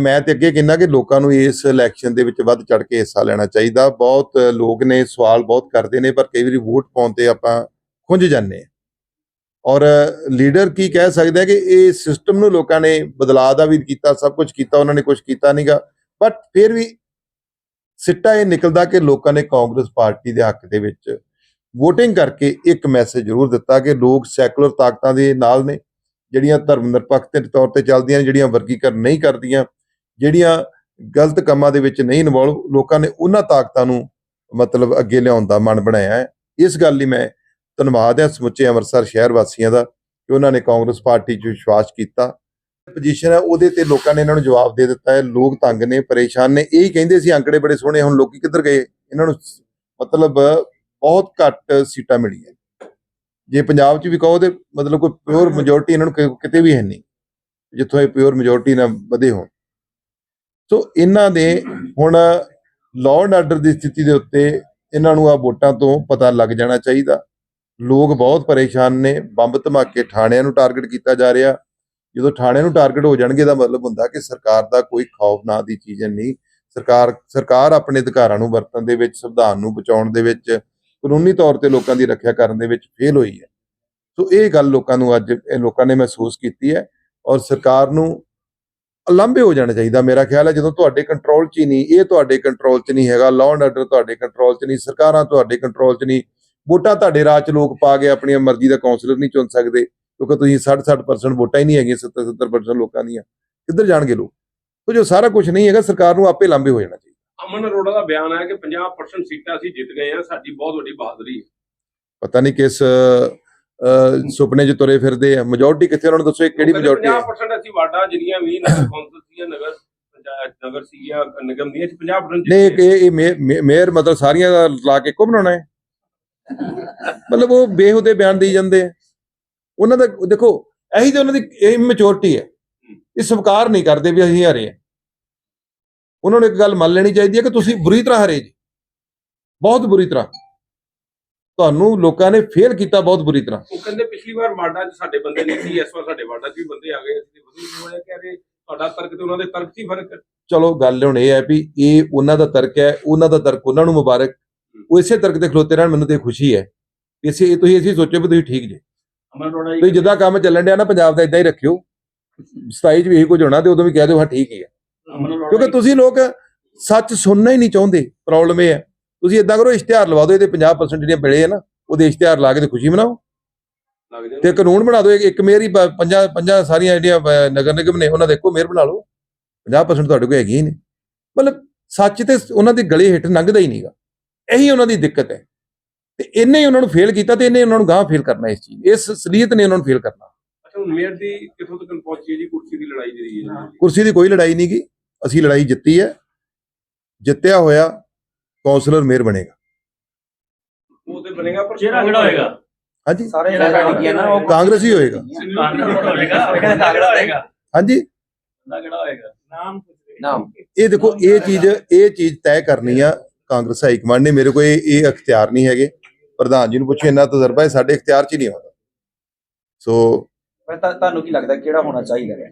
ਮੈਂ ਤੇ ਅੱਗੇ ਕਹਿੰਦਾ ਕਿ ਲੋਕਾਂ ਨੂੰ ਇਸ ਇਲੈਕਸ਼ਨ ਦੇ ਵਿੱਚ ਵੱਧ ਚੜ ਕੇ ਹਿੱਸਾ ਲੈਣਾ ਚਾਹੀਦਾ। ਬਹੁਤ ਲੋਕ ਨੇ, ਸਵਾਲ ਬਹੁਤ ਕਰਦੇ ਨੇ, ਪਰ ਕਈ ਵਾਰੀ ਵੋਟ ਪਾਉਣ ਤੇ ਆਪਾਂ ਖੁੰਝ ਜਾਂਦੇ ਹਾਂ। ਔਰ ਲੀਡਰ ਕੀ ਕਹਿ ਸਕਦੇ ਕਿ ਇਹ ਸਿਸਟਮ ਨੂੰ ਲੋਕਾਂ ਨੇ ਬਦਲਾਅ ਦਾ ਵੀ ਕੀਤਾ, ਸਭ ਕੁਝ ਕੀਤਾ, ਉਹਨਾਂ ਨੇ ਕੁਝ ਕੀਤਾ ਨਹੀਂਗਾ ਬਟ ਫਿਰ ਵੀ ਸਿੱਟਾ ਇਹ ਨਿਕਲਦਾ ਕਿ ਲੋਕਾਂ ਨੇ ਕਾਂਗਰਸ ਪਾਰਟੀ ਦੇ ਹੱਕ ਦੇ ਵਿੱਚ VOTING ਕਰਕੇ ਇੱਕ ਮੈਸੇਜ ਜ਼ਰੂਰ ਦਿੱਤਾ ਕਿ ਲੋਕ ਸੈਕੂਲਰ ਤਾਕਤਾਂ ਦੇ ਨਾਲ ਨੇ। ਜਿਹੜੀਆਂ ਧਰਮ ਨਿਰਪੱਖ ਦੇ ਤੌਰ ਤੇ ਚੱਲਦੀਆਂ ਨੇ, ਜਿਹੜੀਆਂ ਵਰਗੀਕਰਨ ਨਹੀਂ ਕਰਦੀਆਂ, ਜਿਹੜੀਆਂ ਗਲਤ ਕੰਮਾਂ ਦੇ ਵਿੱਚ ਨਹੀਂ ਇਨਵੋਲਵ ਲੋਕਾਂ ਨੇ ਉਹਨਾਂ ਤਾਕਤਾਂ ਨੂੰ ਮਤਲਬ ਅੱਗੇ ਲਿਆਉਣ ਦਾ ਮਨ ਬਣਾਇਆ ਹੈ। ਇਸ ਗੱਲ ਲਈ ਮੈਂ ਧੰਨਵਾਦ ਹੈ ਸਮੁੱਚੇ ਅੰਮ੍ਰਿਤਸਰ ਸ਼ਹਿਰ ਵਾਸੀਆਂ ਦਾ ਕਿ ਉਹਨਾਂ ਨੇ ਕਾਂਗਰਸ ਪਾਰਟੀ 'ਚ ਵਿਸ਼ਵਾਸ ਕੀਤਾ। ਪੋਜੀਸ਼ਨ ਹੈ ਉਹਦੇ ਤੇ ਲੋਕਾਂ ਨੇ ਇਹਨਾਂ ਨੂੰ ਜਵਾਬ ਦੇ ਦਿੱਤਾ ਹੈ। ਲੋਕ ਤੰਗ ਨੇ, ਪਰੇਸ਼ਾਨ ਨੇ। ਇਹੀ ਕਹਿੰਦੇ ਸੀ, ਅੰਕੜੇ ਬੜੇ ਸੋਹਣੇ, ਹੁਣ ਲੋਕੀ ਕਿੱਧਰ ਗਏ? ਇਹਨਾਂ ਨੂੰ ਮਤਲਬ ਬਹੁਤ ਘੱਟ ਸੀਟਾਂ ਮਿਲੀਆਂ। ਜੇ ਪੰਜਾਬ 'ਚ ਵੀ ਕਹੋ ਤੇ ਮਤਲਬ ਕੋਈ ਪਿਓਰ ਮੈਜੋਰਟੀ ਇਹਨਾਂ ਨੂੰ ਕਿਤੇ ਵੀ ਹੈ ਨਹੀਂ ਜਿੱਥੋਂ ਇਹ ਪਿਓਰ ਮੈਜੋਰਟੀ ਨਾਲ ਵਧੇ ਹੋਣ। ਸੋ ਇਹਨਾਂ ਦੇ ਹੁਣ ਲਾਅ ਐਂਡ ਆਰਡਰ ਦੀ ਸਥਿਤੀ ਦੇ ਉੱਤੇ ਇਹਨਾਂ ਨੂੰ ਆ ਵੋਟਾਂ ਤੋਂ ਪਤਾ ਲੱਗ ਜਾਣਾ ਚਾਹੀਦਾ। ਲੋਕ ਬਹੁਤ ਪਰੇਸ਼ਾਨ ਨੇ ਬੰਬ ਧਮਾਕੇ ਥਾਣਿਆਂ ਨੂੰ ਟਾਰਗੇਟ ਕੀਤਾ ਜਾ ਰਿਹਾ। ਜਦੋਂ ਥਾਣੇ ਨੂੰ ਟਾਰਗੇਟ ਹੋ ਜਾਣਗੇ ਦਾ ਮਤਲਬ ਹੁੰਦਾ ਕਿ ਸਰਕਾਰ ਦਾ ਕੋਈ ਖੌਫ ਨਾ ਦੀ ਚੀਜ਼ ਨਹੀਂ ਸਰਕਾਰ ਸਰਕਾਰ ਆਪਣੇ ਅਧਿਕਾਰਾਂ ਨੂੰ ਵਰਤਣ ਦੇ ਵਿੱਚ ਸੰਵਿਧਾਨ ਨੂੰ ਬਚਾਉਣ ਦੇ ਵਿੱਚ ਕਾਨੂੰਨੀ ਤੌਰ ਤੇ ਲੋਕਾਂ ਦੀ ਰੱਖਿਆ ਕਰਨ ਦੇ ਵਿੱਚ ਫੇਲ ਹੋਈ ਹੈ। ਸੋ ਇਹ ਗੱਲ ਲੋਕਾਂ ਨੂੰ ਅੱਜ, ਇਹ ਲੋਕਾਂ ਨੇ ਮਹਿਸੂਸ ਕੀਤੀ ਹੈ ਔਰ ਸਰਕਾਰ ਨੂੰ ਅਲੰਬੇ ਹੋ ਜਾਣਾ ਚਾਹੀਦਾ। ਮੇਰਾ ਖਿਆਲ ਹੈ ਜਦੋਂ ਤੁਹਾਡੇ ਕੰਟਰੋਲ 'ਚ ਹੀ ਨਹੀਂ, ਇਹ ਤੁਹਾਡੇ ਕੰਟਰੋਲ 'ਚ ਨਹੀਂ ਹੈਗਾ। ਲਾਅ ਐਂਡ ਆਰਡਰ ਤੁਹਾਡੇ ਕੰਟਰੋਲ 'ਚ ਨਹੀਂ, ਸਰਕਾਰਾਂ ਤੁਹਾਡੇ ਕੰਟਰੋਲ 'ਚ ਨਹੀਂ। ਵੋਟਾਂ ਤੁਹਾਡੇ ਰਾਜ 'ਚ ਲੋਕ ਪਾ ਕੇ ਆਪਣੀ ਮਰਜ਼ੀ ਦਾ ਕਾਉਂਸਲਰ ਨਹੀਂ ਚੁਣ ਸਕਦੇ ਕਿਉਂਕਿ ਤੁਸੀਂ 60-60% ਵੋਟਾਂ ਹੀ ਨਹੀਂ ਹੈਗੀਆਂ 70-70% ਲੋਕਾਂ ਦੀਆਂ। ਕਿੱਧਰ ਜਾਣਗੇ ਲੋਕ? ਸੋ ਜੋ ਸਾਰਾ ਕੁਝ ਨਹੀਂ ਹੈਗਾ, ਸਰਕਾਰ ਨੂੰ ਆਪੇ ਲਾਂਬੇ ਹੋ ਜਾਣਾ ਚਾਹੀਦਾ। ਅਮਨ ਅਰੋੜਾ ਦਾ ਬਿਆਨ ਹੈ ਕਿ 50% ਸੀਟਾਂ ਅਸੀਂ ਜਿੱਤ ਗਏ ਆ ਸਾਡੀ ਬਹੁਤ ਵੱਡੀ ਬਹਾਦਰੀ ਹੈ। ਪਤਾ ਨਹੀਂ ਕਿਸ ਸੁਪਨੇ 'ਚ ਤੁਰੇ ਫਿਰਦੇ ਆ। ਮੈਜੋਰਟੀ ਕਿੱਥੇ ਉਹਨਾਂ ਨੂੰ ਦੱਸੋ ਇਹ ਕਿਹੜੀ ਮੈਜੋਰਟੀ ਹੈ 50% ਅਸੀਂ ਵਾਰਡਾਂ ਜਿਹੜੀਆਂ ਵੀ ਨਗਰ ਕੌਂਸਲ ਸੀਗੀਆਂ ਨਗਰ ਪੰਚਾਇਤ ਨਗਰ ਸੀਗੀਆਂ ਨਿਗਮ ਦੀਆਂ 'ਚ 50% ਨਹੀਂ ਇਹ ਮੇਅਰ ਮਤਲਬ ਸਾਰੀਆਂ ਦਾ ਲਾ ਕੇ ਇੱਕੋ ਬਣਾਉਣਾ ਹੈ। ਮਤਲਬ ਉਹ ਬੇਹੂਦੇ ਬਿਆਨ ਦੇਈ ਜਾਂਦੇ ਆ। ਉਹਨਾਂ ਦਾ ਦੇਖੋ ਇਹੀ ਤਾਂ ਉਹਨਾਂ ਦੀ ਇਹ ਮੈਚੁਰਿਟੀ ਹੈ। ਇਹ ਸਵੀਕਾਰ ਨਹੀਂ ਕਰਦੇ ਵੀ ਅਸੀਂ ਹਾਰੇ ਆ ਉਹਨਾਂ ਨੂੰ ਇੱਕ ਗੱਲ ਮੰਨ ਲੈਣੀ ਚਾਹੀਦੀ ਹੈ ਕਿ ਤੁਸੀਂ ਬੁਰੀ ਤਰ੍ਹਾਂ ਹਾਰੇ ਜੀ। ਬਹੁਤ ਬੁਰੀ ਤਰ੍ਹਾਂ। ਤੁਹਾਨੂੰ ਲੋਕਾਂ ਨੇ ਫੇਲ ਕੀਤਾ ਬਹੁਤ ਬੁਰੀ ਤਰ੍ਹਾਂ। ਉਹ ਕਹਿੰਦੇ ਪਿਛਲੀ ਵਾਰ ਵਾਰਡਾਂ 'ਚ ਸਾਡੇ ਬੰਦੇ ਨਹੀਂ ਸੀ ਇਸ ਵਾਰ ਸਾਡੇ ਵਾਰਡਾਂ 'ਚ ਵੀ ਬੰਦੇ ਆ ਗਏ ਅਸੀਂ ਵਧੀਆ ਹੋਇਆ ਕਹਿ ਰਹੇ ਤੁਹਾਡਾ ਤਰਕ ਤੇ ਉਹਨਾਂ ਦੇ ਤਰਕ 'ਚ ਹੀ ਫ਼ਰਕ ਹੈ। ਚਲੋ ਗੱਲ ਹੁਣ ਇਹ ਹੈ ਵੀ ਇਹ ਉਹਨਾਂ ਦਾ ਤਰਕ ਹੈ ਉਹਨਾਂ ਦਾ ਤਰਕ ਉਹਨਾਂ ਨੂੰ ਮੁਬਾਰਕ। ਉਹ ਇਸੇ ਤਰਕ ਤੇ ਖਲੋਤੇ ਰਹਿਣ ਮੈਨੂੰ ਤੇ ਖੁਸ਼ੀ ਹੈ। ਇਸੇ ਤੁਸੀਂ ਅਸੀਂ ਸੋਚੋ ਵੀ ਤੁਸੀਂ ਠੀਕ ਜੇ। ਤੁਸੀਂ ਜਿੱਦਾਂ ਕੰਮ ਚੱਲਣ ਡਿਆ ਨਾ ਪੰਜਾਬ ਦਾ ਇਦਾਂ ਹੀ ਰੱਖਿਓ। 27 ਚ ਵੀ ਇਹੀ ਕੁਝ ਹੋਣਾ ਤੇ ਉਦੋਂ ਵੀ ਕਹਿ ਦਿਓ ਹਾਂ ਠੀਕ ਹੀ ਹੈ। ਕਿਉਂਕਿ ਤੁਸੀਂ ਲੋਕ ਸੱਚ ਸੁਣਨਾ ਹੀ ਨਹੀਂ ਚਾਹੁੰਦੇ। ਪ੍ਰੋਬਲਮ ਇਹ ਹੈ। ਤੁਸੀਂ ਇਦਾਂ ਕਰੋ ਇਸ਼ਤਿਹਾਰ ਲਵਾ ਦਿਓ ਇਹਦੇ 50% ਜਿਹੜੀਆਂ ਬਿਲੇ ਹੈ ਨਾ ਉਹਦੇ ਇਸ਼ਤਿਹਾਰ ਲਾ ਕੇ ਤੇ ਖੁਸ਼ੀ ਮਨਾਓ। ਤੇ ਕਾਨੂੰਨ ਬਣਾ ਦਿਓ ਇੱਕ- ਇੱਕ ਮੇਅਰ ਹੀ ਪ- ਪੰਜਾਂ ਪੰਜਾਂ ਸਾਰੀਆਂ ਜਿਹੜੀਆਂ ਨਗਰ ਨਿਗਮ ਨੇ ਉਹਨਾਂ ਦੇ ਇੱਕੋ ਮੇਅਰ ਬਣਾ ਲਓ। 50% ਤੁਹਾਡੇ ਕੋਲ ਹੈਗੀ ਹੀ ਨੇ। ਮਤਲਬ ਸੱਚ ਤੇ ਉਹਨਾਂ ਦੇ ਗਲੇ ਹੇਠ ਲੰਘਦਾ ਹੀ ਨਹੀਂਗਾ ਇਹੀ ਉਹਨਾਂ ਦੀ ਦਿੱਕਤ ਹੈ। ਤੇ ਇਹਨੇ ਹੀ ਉਹਨਾਂ ਨੂੰ ਫੇਲ ਕੀਤਾ ਤੇ ਇਹਨੇ ਉਹਨਾਂ ਨੂੰ ਗਾਂ ਫੇਲ ਕਰਨਾ ਇਸ ਚੀਜ਼ ਇਸ ਸਲੀਅਤ ਨੇ ਉਹਨਾਂ ਨੂੰ ਫੇਲ ਕਰਨਾ। ਅੱਛਾ ਹੁਣ ਮੇਅਰ ਦੀ ਕਿੱਥੋਂ ਤੱਕ ਪਹੁੰਚੀ ਹੈ ਜੀ? ਕੁਰਸੀ ਦੀ ਲੜਾਈ ਜਿਹੜੀ ਹੈ ਕੁਰਸੀ ਦੀ ਕੋਈ ਲੜਾਈ ਨਹੀਂ ਗੀ। ਅਸੀਂ ਲੜਾਈ ਜਿੱਤੀ ਹੈ ਜਿੱਤਿਆ ਹੋਇਆ ਕੌਂਸਲਰ ਮੇਅਰ ਬਣੇਗਾ। ਉਹ ਤੇ ਬਣੇਗਾ ਪਰ ਚਿਹਰਾ ਕਿਹੜਾ ਹੋਏਗਾ? ਹਾਂਜੀ। ਸਾਰੇ ਰਾਜਨੀਤੀ ਹੈ ਨਾ ਉਹ ਕਾਂਗਰਸ ਹੀ ਹੋਏਗਾ। ਹੋਏਗਾ। ਹਾਂਜੀ। ਕਿਹੜਾ ਹੋਏਗਾ? ਨਾਮ ਨਾਮ। ਇਹ ਦੇਖੋ ਇਹ ਚੀਜ਼ ਇਹ ਚੀਜ਼ ਤੈਅ ਕਰਨੀ ਆ ਕਾਂਗਰਸ ਹਾਈ ਕਮਾਂਡ ਨੇ। ਮੇਰੇ ਕੋਲ ਇਹ ਇਹ ਅਖਤਿਆਰ ਨਹੀਂ ਹੈਗੇ। ਪ੍ਰਧਾਨ ਜੀ ਨੂੰ ਪੁੱਛੋ ਇੰਨਾ ਤਜਰਬਾ ਹੈ ਸਾਡੇ ਅਖਤਿਆਰ 'ਚ ਹੀ ਨਹੀਂ ਆਉਂਦਾ। ਸੋ ਪਰ ਤਾਂ- ਤੁਹਾਨੂੰ ਕੀ ਲੱਗਦਾ ਕਿਹੜਾ ਹੋਣਾ ਚਾਹੀਦਾ ਹੈ?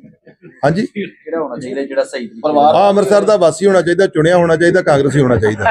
ਹਾਂਜੀ। ਕਿਹੜਾ ਹੋਣਾ ਚਾਹੀਦਾ ਜਿਹੜਾ ਸਹੀ ਤਰੀਕੇ ਨਾਲ ਆ ਅੰਮ੍ਰਿਤਸਰ ਦਾ ਵਾਸੀ ਹੋਣਾ ਚਾਹੀਦਾ ਚੁਣਿਆ ਹੋਣਾ ਚਾਹੀਦਾ ਕਾਂਗਰਸੀ ਹੋਣਾ ਚਾਹੀਦਾ।